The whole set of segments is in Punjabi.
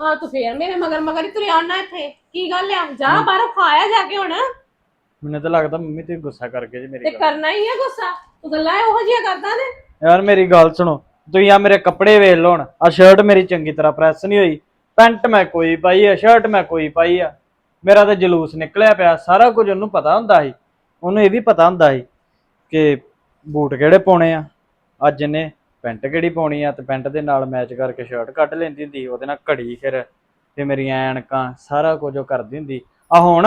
ਹਾਂ ਤੂੰ ਫੇਰ ਮੇਰੇ ਮਗਰ ਮਗਰ ਹੀ ਤੁਰਿਆ ਆਉਣਾ ਇੱਥੇ। ਕੀ ਗੱਲ ਆ? ਜਾ ਬਾਹਰੋਂ ਖਾਇਆ ਜਾ ਕੇ ਹੁਣ। ਮੈਨੂੰ ਤਾਂ ਲੱਗਦਾ ਮੰਮੀ ਤੁਸੀਂ ਗੁੱਸਾ ਕਰਕੇ ਜੀ ਤੇ ਮੇਰੀ ਗੱਲ ਕਰਨਾ ਹੀ ਆ ਗੁੱਸਾ। ਤੂੰ ਗੱਲਾਂ ਉਹੋ ਜਿਹੀਆਂ ਕਰਦਾ ਨੇ? ਯਾਰ ਮੇਰੀ ਗੱਲ ਸੁਣੋ। ਤੁਸੀਂ ਆ ਮੇਰੇ ਕੱਪੜੇ ਵੇਖ ਲਓ ਹੁਣ। ਆ ਸ਼ਰਟ ਮੇਰੀ ਚੰਗੀ ਤਰ੍ਹਾਂ ਪ੍ਰੈਸ ਨਹੀਂ ਹੋਈ। ਪੈਂਟ ਮੈਂ ਕੋਈ ਪਾਈ ਆ ਸ਼ਰਟ ਮੈਂ ਕੋਈ ਪਾਈ ਆ। ਮੇਰਾ ਤਾਂ ਜਲੂਸ ਨਿਕਲਿਆ ਪਿਆ। ਸਾਰਾ ਕੁਝ ਉਹਨੂੰ ਪਤਾ ਹੁੰਦਾ ਸੀ। ਉਹਨੂੰ ਇਹ ਵੀ ਪਤਾ ਹੁੰਦਾ ਸੀ ਕਿ ਬੂਟ ਕਿਹੜੇ ਪਾਉਣੇ ਆ। ਅੱਜ ਇਹਨੇ ਪੈਂਟ ਕਿਹੜੀ ਪਾਉਣੀ ਆ ਤੇ ਪੈਂਟ ਦੇ ਨਾਲ ਮੈਚ ਕਰਕੇ ਸ਼ਰਟ ਕੱਢ ਲੈਂਦੀ ਹੁੰਦੀ ਉਹਦੇ ਨਾਲ ਘੜੀ ਫਿਰ ਤੇ ਮੇਰੀਆਂ ਐਨਕਾਂ ਸਾਰਾ ਕੁਝ ਉਹ ਕਰਦੀ ਹੁੰਦੀ। ਆ ਹੁਣ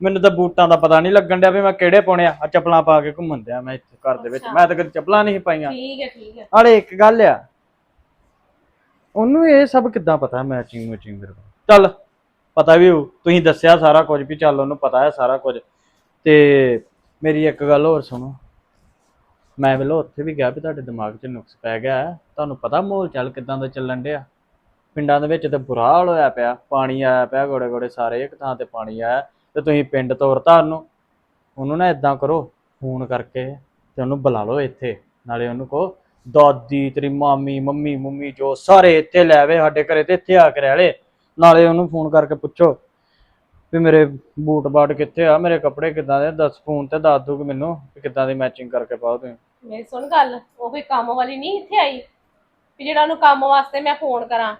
ਮੈਨੂੰ ਤਾਂ ਬੂਟਾਂ ਦਾ ਪਤਾ ਨਹੀਂ ਲੱਗਣ ਡਿਆ ਵੀ ਮੈਂ ਕਿਹੜੇ ਪਾਉਣੇ ਆ। ਆ ਚੱਪਲਾਂ ਪਾ ਕੇ ਘੁੰਮਣ ਡਿਆ ਮੈਂ ਇੱਥੇ ਘਰ ਦੇ ਵਿੱਚ। ਮੈਂ ਤਾਂ ਕਦੇ ਚੱਪਲਾਂ ਨਹੀਂ ਪਾਈਆਂ। ਠੀਕ ਹੈ ਠੀਕ ਹੈ। ਨਾਲੇ ਇੱਕ ਗੱਲ ਆ। ਉਹਨੂੰ ਇਹ ਸਭ ਕਿੱਦਾਂ ਪਤਾ ਮੈਚਿੰਗ ਮੈਚਿੰਗ ਮੇਰੇ ਕੋਲ? ਚੱਲ ਪਤਾ ਵੀ ਹੋਊ। ਤੁਸੀਂ ਦੱਸਿਆ ਸਾਰਾ ਕੁਝ ਵੀ ਚੱਲ ਉਹਨੂੰ ਪਤਾ ਹੈ ਸਾਰਾ ਕੁਝ। ਤੇ ਮੇਰੀ ਇੱਕ ਗੱਲ ਹੋਰ ਸੁਣੋ। ਮੈਂ ਵੇਲੋ ਉੱਥੇ ਵੀ ਗਿਆ ਵੀ ਤੁਹਾਡੇ ਦਿਮਾਗ 'ਚ ਨੁਕਸ ਪੈ ਗਿਆ। ਤੁਹਾਨੂੰ ਪਤਾ ਮਾਹੌਲ ਚੱਲ ਕਿਦਾਂ ਦਾ ਚੱਲਣ ਡਿਆ? ਪਿੰਡਾਂ ਦੇ ਵਿੱਚ ਤੇ ਬੁਰਾ ਹਾਲ ਹੋਇਆ ਪਿਆ। ਪਾਣੀ ਆਇਆ ਪਿਆ ਗੋੜੇ ਗੋੜੇ ਸਾਰੇ ਇੱਕ ਥਾਂ ਤੇ ਪਾਣੀ ਆਇਆ ਤੇ ਤੁਸੀਂ ਪਿੰਡ ਤੋਰਤਾ ਉਹਨੂੰ। ਉਹਨੂੰ ਨਾ ਇਦਾਂ ਕਰੋ, ਫੋਨ ਕਰਕੇ ਤੇ ਉਹਨੂੰ ਬੁਲਾ ਲਓ ਇੱਥੇ। ਨਾਲੇ ਉਹਨੂੰ ਕਹੋ, ਦਾਦੀ, ਤੇਰੀ ਮਾਮੀ, ਮੰਮੀ ਮੰਮੀ ਜੋ ਸਾਰੇ ਇੱਥੇ ਲੈ ਆਵੇ, ਸਾਡੇ ਘਰੇ ਤੇ ਇੱਥੇ ਆ ਕੇ ਰਹਿ ਲੈ। ਨਾਲੇ ਉਹਨੂੰ ਫੋਨ ਕਰਕੇ ਪੁੱਛੋ ਵੀ ਮੇਰੇ ਬੂਟ ਬਾਟ ਕਿੱਥੇ ਆ, ਮੇਰੇ ਕੱਪੜੇ ਕਿੱਦਾਂ ਦੇ ਦੱਸ ਫੋਨ ਤੇ ਦੱਸ ਦੂਗੀ ਮੈਨੂੰ ਕਿੱਦਾਂ ਦੀ ਮੈਚਿੰਗ ਕਰਕੇ ਪਾਓ ਤੁਸੀਂ। ਮੇਰੀ ਸੁਣ ਗੱਲ ਉਹ ਕੋਈ ਕੰਮ ਵਾਲੀ ਨਹੀਂ ਇੱਥੇ ਆਈ? ਵੀ ਜਿਹੜਾ ਉਹਨੂੰ ਕੰਮ ਵਾਸਤੇ ਮੈਂ ਫੋਨ ਕਰਾਂ।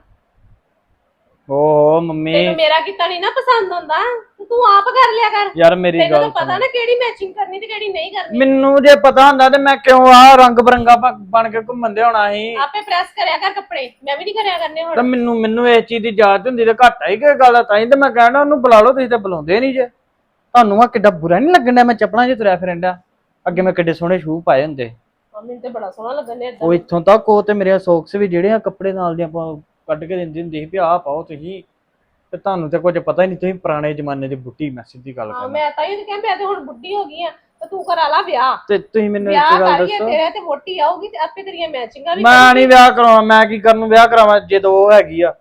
ਓਹ ਮੰਮੀ। ਤੈਨੂੰ ਮੇਰਾ ਕੀਤਾ ਨਹੀਂ ਨਾ ਪਸੰਦ ਹੁੰਦਾ ਤੇ ਤੂੰ ਆਪ ਕਰ ਲਿਆ ਕਰ। ਯਾਰ ਮੇਰੀ ਤੈਨੂੰ ਤਾਂ ਗੱਲ ਪਤਾ ਸੁਣ। ਨਾ ਕਿਹੜੀ ਮੈਚਿੰਗ ਕਰਨੀ ਤੇ ਕਿਹੜੀ ਨਹੀਂ ਕਰਨੀ। ਮੈਨੂੰ ਜੇ ਪਤਾ ਹੁੰਦਾ ਤੇ ਮੈਂ ਕਿਉਂ ਆ ਰੰਗ ਬਰੰਗਾ ਬਣ ਕੇ ਘੁੰਮਣ ਦੇ ਹੋਣਾ ਸੀ? ਆਪੇ ਪ੍ਰੈਸ ਕਰਿਆ ਕਰ ਕੱਪੜੇ। ਮੈਂ ਵੀ ਨਹੀਂ ਕਰਿਆ ਕਰਨੇ ਤਾਂ ਹੁਣ ਮੈਨੂੰ ਮੈਨੂੰ ਇਸ ਚੀਜ਼ ਦੀ ਜਾਂਚ ਹੁੰਦੀ ਤੇ ਘੱਟ ਆਈ ਕਿ ਗੱਲ ਆ, ਤਾਂ ਹੀ ਤੇ ਮੈਂ ਕਹਿਣਾ ਉਹਨੂੰ ਬੁਲਾ ਲਓ ਤੁਸੀਂ ਤਾਂ ਬੁਲਾਉਂਦੇ ਨਹੀਂ ਜੇ। ਤੁਹਾਨੂੰ ਆ ਕਿੱਡਾ ਬੁਰਾ ਨਹੀਂ ਲੱਗਣ ਮੈਂ ਚੱਪਲਾਂ 'ਚ ਤੁਰਿਆ ਫਿਰਨ ਡਿਆ। ਅੱਗੇ ਮੈਂ ਕਿੱਡੇ ਸੋਹਣੇ ਸ਼ੂ ਪਾਏ ਹੁੰਦੇ। ਮੈਨੂੰ ਤੇ ਬੜਾ ਸੋਹਣਾ ਲੱਗਣ ਨੇ ਉਹ ਇੱਥੋਂ ਤੱਕ ਉਹ ਤੇ ਮੇਰੇ ਸੌਕਸ ਵੀ ਜਿਹੜੇ ਆ ਕੱਪੜੇ ਨਾਲ ਦੀਆਂ ਆਪਾਂ ਕੱਢ ਕੇ ਦਿੰਦੀ ਹੁੰਦੀ ਸੀ ਵੀ ਆਹ ਪਾਓ ਤੁਸੀਂ। ਤੇ ਤੁਹਾਨੂੰ ਤੇ ਕੁਝ ਪਤਾ ਹੀ ਨਹੀਂ ਤੁਸੀਂ ਪੁਰਾਣੇ ਜ਼ਮਾਨੇ ਦੀ ਬੁੱਢੀ ਮੈਂ ਸਿੱਧੀ ਗੱਲ ਹਾਂ ਕਰਨਾ ਮੈਂ ਤਾਂ ਇਹ ਕਹਿੰਦਾ ਮੈਂ ਤੇ ਹੁਣ ਬੁੱਢੀ ਹੋ ਗਈ ਆ ਤੇ ਤੂੰ ਕਰਾ ਲਾ ਵਿਆਹ। ਤੇ ਤੁਸੀਂ ਮੈਨੂੰ ਵਿਆਹ ਇੱਕ ਗੱਲ ਕਰੀਏ ਦੱਸੋ। ਤੇਰੇ ਤੇ ਮੋਟੀ ਆਊਗੀ ਤੇ ਆਪੇ ਤੇਰੀਆਂ ਮੈਚਿੰਗਾਂ ਵੀ ਮੈਂ ਨਹੀਂ ਵਿਆਹ ਕਰਾਉਣਾ ਮੈਂ ਕੀ ਕਰਨ ਨੂੰ ਵਿਆਹ ਕਰਾਵਾਂ ਜਦੋਂ ਉਹ ਹੈਗੀ ਆ।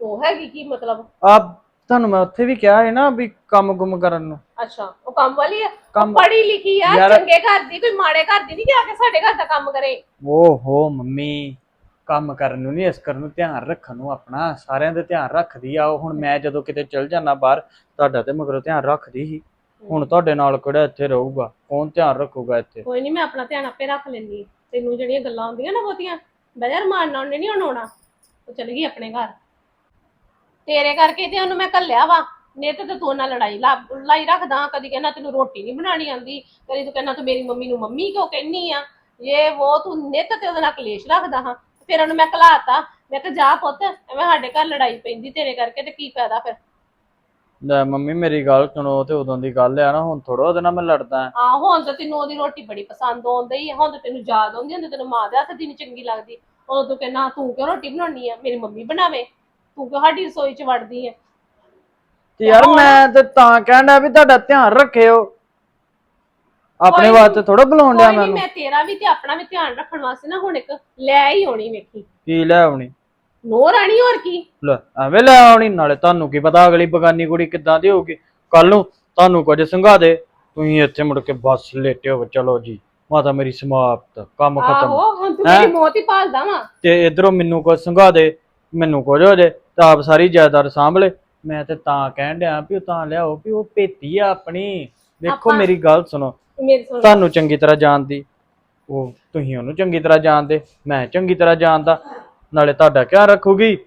ਉਹ ਹੈਗੀ ਕੀ ਮਤਲਬ? ਆ ਤੁਹਾਨੂੰ ਮੈਂ ਉੱਥੇ ਵੀ ਕਿਹਾ ਹੈ ਨਾ ਵੀ ਕੰਮ ਗੁੰਮ ਕਰਨ ਨੂੰ। ਅੱਛਾ ਉਹ ਕੰਮ ਵਾਲੀ ਆ? ਕੰਮ ਪੜ੍ਹੀ ਲਿਖੀ ਆ ਯਾਰ- ਚੰਗੇ ਘਰ ਦੀ ਕੋਈ ਮਾੜੇ ਘਰ ਦੀ ਨਹੀਂ ਜਾ ਕੇ ਸਾਡੇ ਘਰ ਦਾ ਕੰਮ ਕਰੇ? ਓਹੋ ਮੰਮੀ ਕੰਮ ਕਰਨ ਨੂੰ ਨਹੀਂ ਇਸ ਕਰਨ ਨੂੰ ਧਿਆਨ ਰੱਖਣ ਨੂੰ ਆਪਣਾ ਸਾਰਿਆਂ ਦੇ ਧਿਆਨ ਰੱਖਦੀ ਆ ਉਹ। ਹੁਣ ਮੈਂ ਜਦੋਂ ਕਿਤੇ ਚਲ ਜਾਣਾ ਬਾਹਰ ਤੁਹਾਡਾ ਤੇ ਮਗਰੋਂ ਧਿਆਨ ਰੱਖਦੀ ਸੀ। ਹੁਣ ਤੁਹਾਡੇ ਨਾਲ ਕਿਹੜਾ ਇੱਥੇ ਰਹੂਗਾ? ਕੌਣ ਧਿਆਨ ਰੱਖੂਗਾ ਇੱਥੇ? ਕੋਈ ਨਹੀਂ ਮੈਂ ਆਪਣਾ ਧਿਆਨ ਆਪੇ ਰੱਖ ਲੈਂਦੀ। ਤੈਨੂੰ ਜਿਹੜੀਆਂ ਗੱਲਾਂ ਹੁੰਦੀਆਂ ਨਾ ਬਹੁਤੀਆਂ ਬਜ਼ਾਰ ਮਾਰਨਾ ਉਹਨੇ ਨਹੀਂ ਹੁਣ। ਆਉਣਾ ਉਹ ਚਲੀ ਗਈ ਆਪਣੇ ਘਰ। ਤੇਰੇ ਕਰਕੇ ਤੇ ਉਹਨੂੰ ਮੈਂ ਕੱਲਿਆ ਵਾ। ਨੇ ਤੇ ਤੂੰ ਨਾਲ ਲੜਾਈ ਲਾ ਲਾਈ ਰੱਖਦਾ ਕਦੀ ਕਹਿੰਦਾ ਤੈਨੂੰ ਰੋਟੀ ਨਹੀਂ ਬਣਾਣੀ ਆਉਂਦੀ ਕਦੀ ਤੂੰ ਕਹਿੰਦਾ ਤੂੰ ਮੇਰੀ ਮੰਮੀ ਨੂੰ ਮੰਮੀ ਕਿਉਂ ਕਹਿੰਨੀ ਆ? ਇਹ ਉਹ ਤੂੰ ਨਿੱਤ ਤੇ ਉਹਦੇ ਨਾਲ ਕਲੇਸ਼ ਰੱਖਦਾ ਹਾਂ ਫਿਰ ਉਹਨੂੰ ਮੈਂ ਘਲਾਤਾ। ਮੈਂ ਕਿਹਾ ਜਾ ਪੁੱਤ ਐਵੇਂ ਸਾਡੇ ਘਰ ਲੜਾਈ ਪੈਂਦੀ ਤੇਰੇ ਕਰਕੇ ਤੇ ਕੀ ਫਾਇਦਾ ਫਿਰ? ਲੈ ਮੰਮੀ ਮੇਰੀ ਗੱਲ ਸੁਣੋ ਤੇ ਉਦੋਂ ਦੀ ਗੱਲ ਆ ਨਾ ਹੁਣ ਥੋੜਾ ਉਹਦੇ ਨਾਲ ਮੈਂ ਲੜਦਾ। ਆ ਹੁਣ ਤਾਂ ਤੈਨੂੰ ਉਹਦੀ ਰੋਟੀ ਬੜੀ ਪਸੰਦ ਆਉਂਦੀ ਹੈ ਹੁਣ ਤਾਂ ਤੈਨੂੰ ਯਾਦ ਆਉਂਦੀ ਹੁੰਦੀ ਤੈਨੂੰ ਮਾਂ ਦੇ ਹੱਥ ਦੀ ਨੀ ਚੰਗੀ ਲੱਗਦੀ। ਉਦੋਂ ਤੂੰ ਕਹਿੰਦਾ ਤੂੰ ਕਿਉਂ ਰੋਟੀ ਬਣਾਉਣੀ ਆ? ਮੇਰੀ ਮੰਮੀ ਬਣਾਵੇ। ਤੂੰ ਸਾਡੀ ਰਸੋਈ 'ਚ ਵੜਦੀ ਹੈ ਤੇ ਯਾਰ ਮੈਂ ਤੇ ਤਾਂ ਕਹਿਣਾ ਵੀ ਤੁਹਾਡਾ ਧਿਆਨ ਰੱਖਿਓ। ਆਪਣੇ ਕੋਈ ਵਾਸਤੇ ਥੋੜਾ ਬੁਲਾਉਣ ਡਿਆ ਕੋਈ ਨਹੀਂ ਮੈਨੂੰ। ਮੈਂ ਤੇਰਾ ਵੀ ਤੇ ਆਪਣਾ ਵੀ ਧਿਆਨ ਰੱਖਣ ਵਾਸਤੇ ਨਾ ਹੁਣ ਇੱਕ ਲੈ ਹੀ ਆਉਣੀ ਵੇਖੀ। ਕੀ ਲੈ ਆਉਣੀ? ਨੋ ਰਾਣੀ ਹੋਰ ਕੀ? ਲੈ ਐਵੇਂ ਲੈ ਆਉਣੀ ਨਾਲੇ ਤੁਹਾਨੂੰ ਕੀ ਪਤਾ ਅਗਲੀ ਬਗਾਨੀ ਕੁੜੀ ਕਿੱਦਾਂ ਦੀ ਹੋਊਗੀ। ਕੱਲ ਨੂੰ ਤੁਹਾਨੂੰ ਕੁਝ ਸੰਘਾ ਦੇ ਤੁਸੀਂ ਇੱਥੇ ਮੁੜ ਕੇ ਬੱਸ ਲੇਟੇ ਹੋ ਚਲੋ ਜੀ ਮਾਤਾ ਮੇਰੀ ਸਮਾਪਤ ਕੰਮ ਖਤਮ। ਆਹੋ ਹੁਣ ਤੂੰ ਹੈਂ? ਮੇਰੀ ਮੌਤ ਹੀ ਭਾਲਦਾ ਵਾ। ਤੇ ਇਧਰੋਂ ਮੈਨੂੰ ਕੁਝ ਸੰਘਾ ਦੇ ਮੈਨੂੰ ਕੁਝ ਹੋ ਜੇ। ਤਾਂ ਆਪ ਸਾਰੀ ਜਾਇਦਾਦ ਸਾਂਭ ਲੈ ਮੈਂ ਤੇ ਤਾਂ ਕਹਿਣ ਡਿਆ ਵੀ ਉਹ ਤਾਂ ਲਿਆਓ ਵੀ ਉਹ ਭੇਤੀ ਆ ਆਪਣੀ। ਵੇਖੋ ਆਪਾਂ- ਮੇਰੀ ਗੱਲ ਸੁਣੋ। ਮੇਰੀ ਸੁਣ। ਤੁਹਾਨੂੰ ਚੰਗੀ ਤਰ੍ਹਾਂ ਜਾਣਦੀ। ਉਹ ਤੁਸੀਂ ਉਹਨੂੰ ਚੰਗੀ ਤਰ੍ਹਾਂ ਜਾਣਦੇ ਮੈਂ ਚੰਗੀ ਤਰ੍ਹਾਂ ਜਾਣਦਾ। ਨਾਲੇ ਤੁਹਾਡਾ ਖਿਆਲ ਰੱਖੂਗੀ।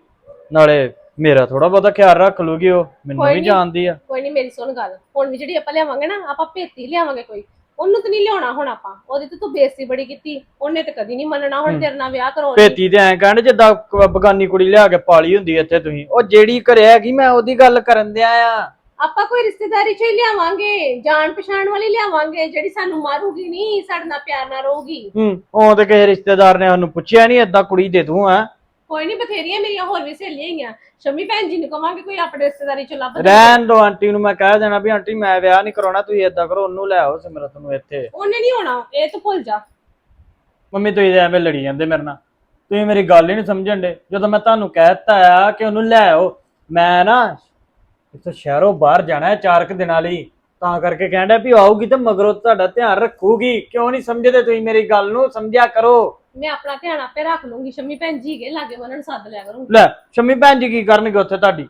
ਨਾਲੇ ਮੇਰਾ ਥੋੜਾ ਬਹੁਤਾ ਖਿਆਲ ਰੱਖ ਲੂਗੀ ਉਹ। ਮੈਨੂੰ ਕੋਈ ਵੀ ਨੀ। ਜਾਣਦੀ ਆ। ਕੋਈ ਨਹੀਂ ਮੇਰੀ ਸੁਣ ਗੱਲ। ਹੁਣ ਵੀ ਜਿਹੜੀ ਆਪਾਂ ਲਿਆਵਾਂਗੇ ਨਾ ਆਪਾਂ ਭੇਤੀ ਲਿਆਵਾਂਗੇ ਕੋਈ। ਉਹਨੂੰ ਤੇ ਨਹੀਂ ਲਿਆਉਣਾ ਹੁਣ ਆਪਾਂ। ਉਹਦੀ ਤੇ ਤੂੰ ਬੇਇੱਜ਼ਤੀ ਬੜੀ ਕੀਤੀ। ਉਹਨੇ ਤੇ ਕਦੀ ਨਹੀਂ ਮੰਨਣਾ ਹੁਣ ਤੇਰੇ ਨਾਲ ਵਿਆਹ ਕਰਾਉਣੀ ਭੇਤੀ ਤੇ ਐਂ ਕਹਿਣ ਜਿੱਦਾਂ ਕ- ਬਗਾਨੀ ਕੁੜੀ ਲਿਆ ਕੇ ਪਾਲੀ ਹੁੰਦੀ ਇੱਥੇ ਤੁਸੀਂ। ਉਹ ਜਿਹੜੀ ਘਰੇ ਹੈਗੀ ਮੈਂ ਉਹਦੀ ਗੱਲ ਕਰਨ ਦਿਆ ਆ। ਆਪਾਂ ਕੋਈ ਰਿਸ਼ਤੇਦਾਰੀ ਚ ਹੀ ਲਿਆਵਾਂਗੇ ਜਾਣ ਪਛਾਣ ਵਾਲੀ ਲਿਆਵਾਂਗੇ ਜਿਹੜੀ ਸਾਨੂੰ ਮਾਰੂਗੀ ਨਹੀਂ ਸਾਡੇ ਨਾਲ ਪਿਆਰ ਨਾਲ ਰਹੂਗੀ। ਹੂੰ ਉਹ ਤੇ ਕਿਸੇ ਰਿਸ਼ਤੇਦਾਰ ਨੇ ਸਾਨੂੰ ਪੁੱਛਿਆ ਨਹੀਂ ਏਦਾਂ ਕੁੜੀ ਦੇ ਦੂੰ ਆ ਕੋਈ ਨਹੀਂ ਬਥੇਰੀਆਂ ਮੇਰੀਆਂ ਹੋਰ ਵੀ ਸਹੇਲੀਆਂ ਹੀ ਆ। ਸ਼ਮੀ ਭੈਣ ਜੀ ਨੂੰ ਕਵਾਂਗੇ ਕੋਈ ਆਪਣੇ ਰਿਸ਼ਤੇਦਾਰੀ ਚ ਲੱਭ ਦੇ ਰਹਿਣ ਦੋ ਆਂਟੀ ਨੂੰ ਮੈਂ ਕਹਿ ਦੇਣਾ ਵੀ ਆਂਟੀ ਮੈਂ ਵਿਆਹ ਨਹੀਂ ਕਰਾਉਣਾ ਤੁਸੀਂ ਏਦਾਂ ਕਰੋ ਉਹਨੂੰ ਲੈ ਆਓ ਸਿਮਰਤ ਨੂੰ ਇੱਥੇ। ਉਹਨੇ ਨਹੀਂ ਹੋਣਾ ਇਹ ਤੂੰ ਭੁੱਲ ਜਾ। ਮੰਮੀ ਤੁਸੀਂ ਤਾਂ ਐਵੇਂ ਲੜੀ ਜਾਂਦੇ ਮੇਰੇ ਨਾਲ। ਤੁਸੀਂ ਮੇਰੀ ਗੱਲ ਹੀ ਨਹੀਂ ਸਮਝਣ ਦੇ। ਜਦੋਂ ਮੈਂ ਤੁਹਾਨੂੰ ਕਹਿ ਦਿੱਤਾ ਆ ਕਿ ਉਹਨੂੰ ਲੈ ਆਓ ਮੈਂ ਨਾ ਇੱਥੋਂ ਸ਼ਹਿਰੋਂ ਬਾਹਰ ਜਾਣਾ ਹੈ ਚਾਰ ਕੁ ਦਿਨਾਂ ਲਈ। ਤਾਂ ਕਰਕੇ ਕਹਿੰਦਾ ਵੀ ਉਹ ਆਊਗੀ ਤੇ ਮਗਰੋਂ ਤੁਹਾਡਾ ਧਿਆਨ ਰੱਖੂਗੀ। ਕਿਉਂ ਨਹੀਂ ਸਮਝਦੇ ਤੁਸੀਂ ਮੇਰੀ ਗੱਲ ਨੂੰ? ਸਮਝਿਆ ਕਰੋ। ਮੈਂ ਆਪਣਾ ਧਿਆਨ ਆਪੇ ਰੱਖ ਲੂੰਗੀ ਸ਼ਮੀ ਭੈਣ ਜੀ ਕੇ ਲਾਗੇ ਮੈਂ ਉਹਨਾਂ ਨੂੰ ਸੱਦ ਲਿਆ ਕਰੂੰਗੀ ਲੈ ਸ਼ਮੀ ਭੈਣ ਜੀ ਕੀ ਕਰਨਗੇ ਉੱਥੇ ਤੁਹਾਡੀ?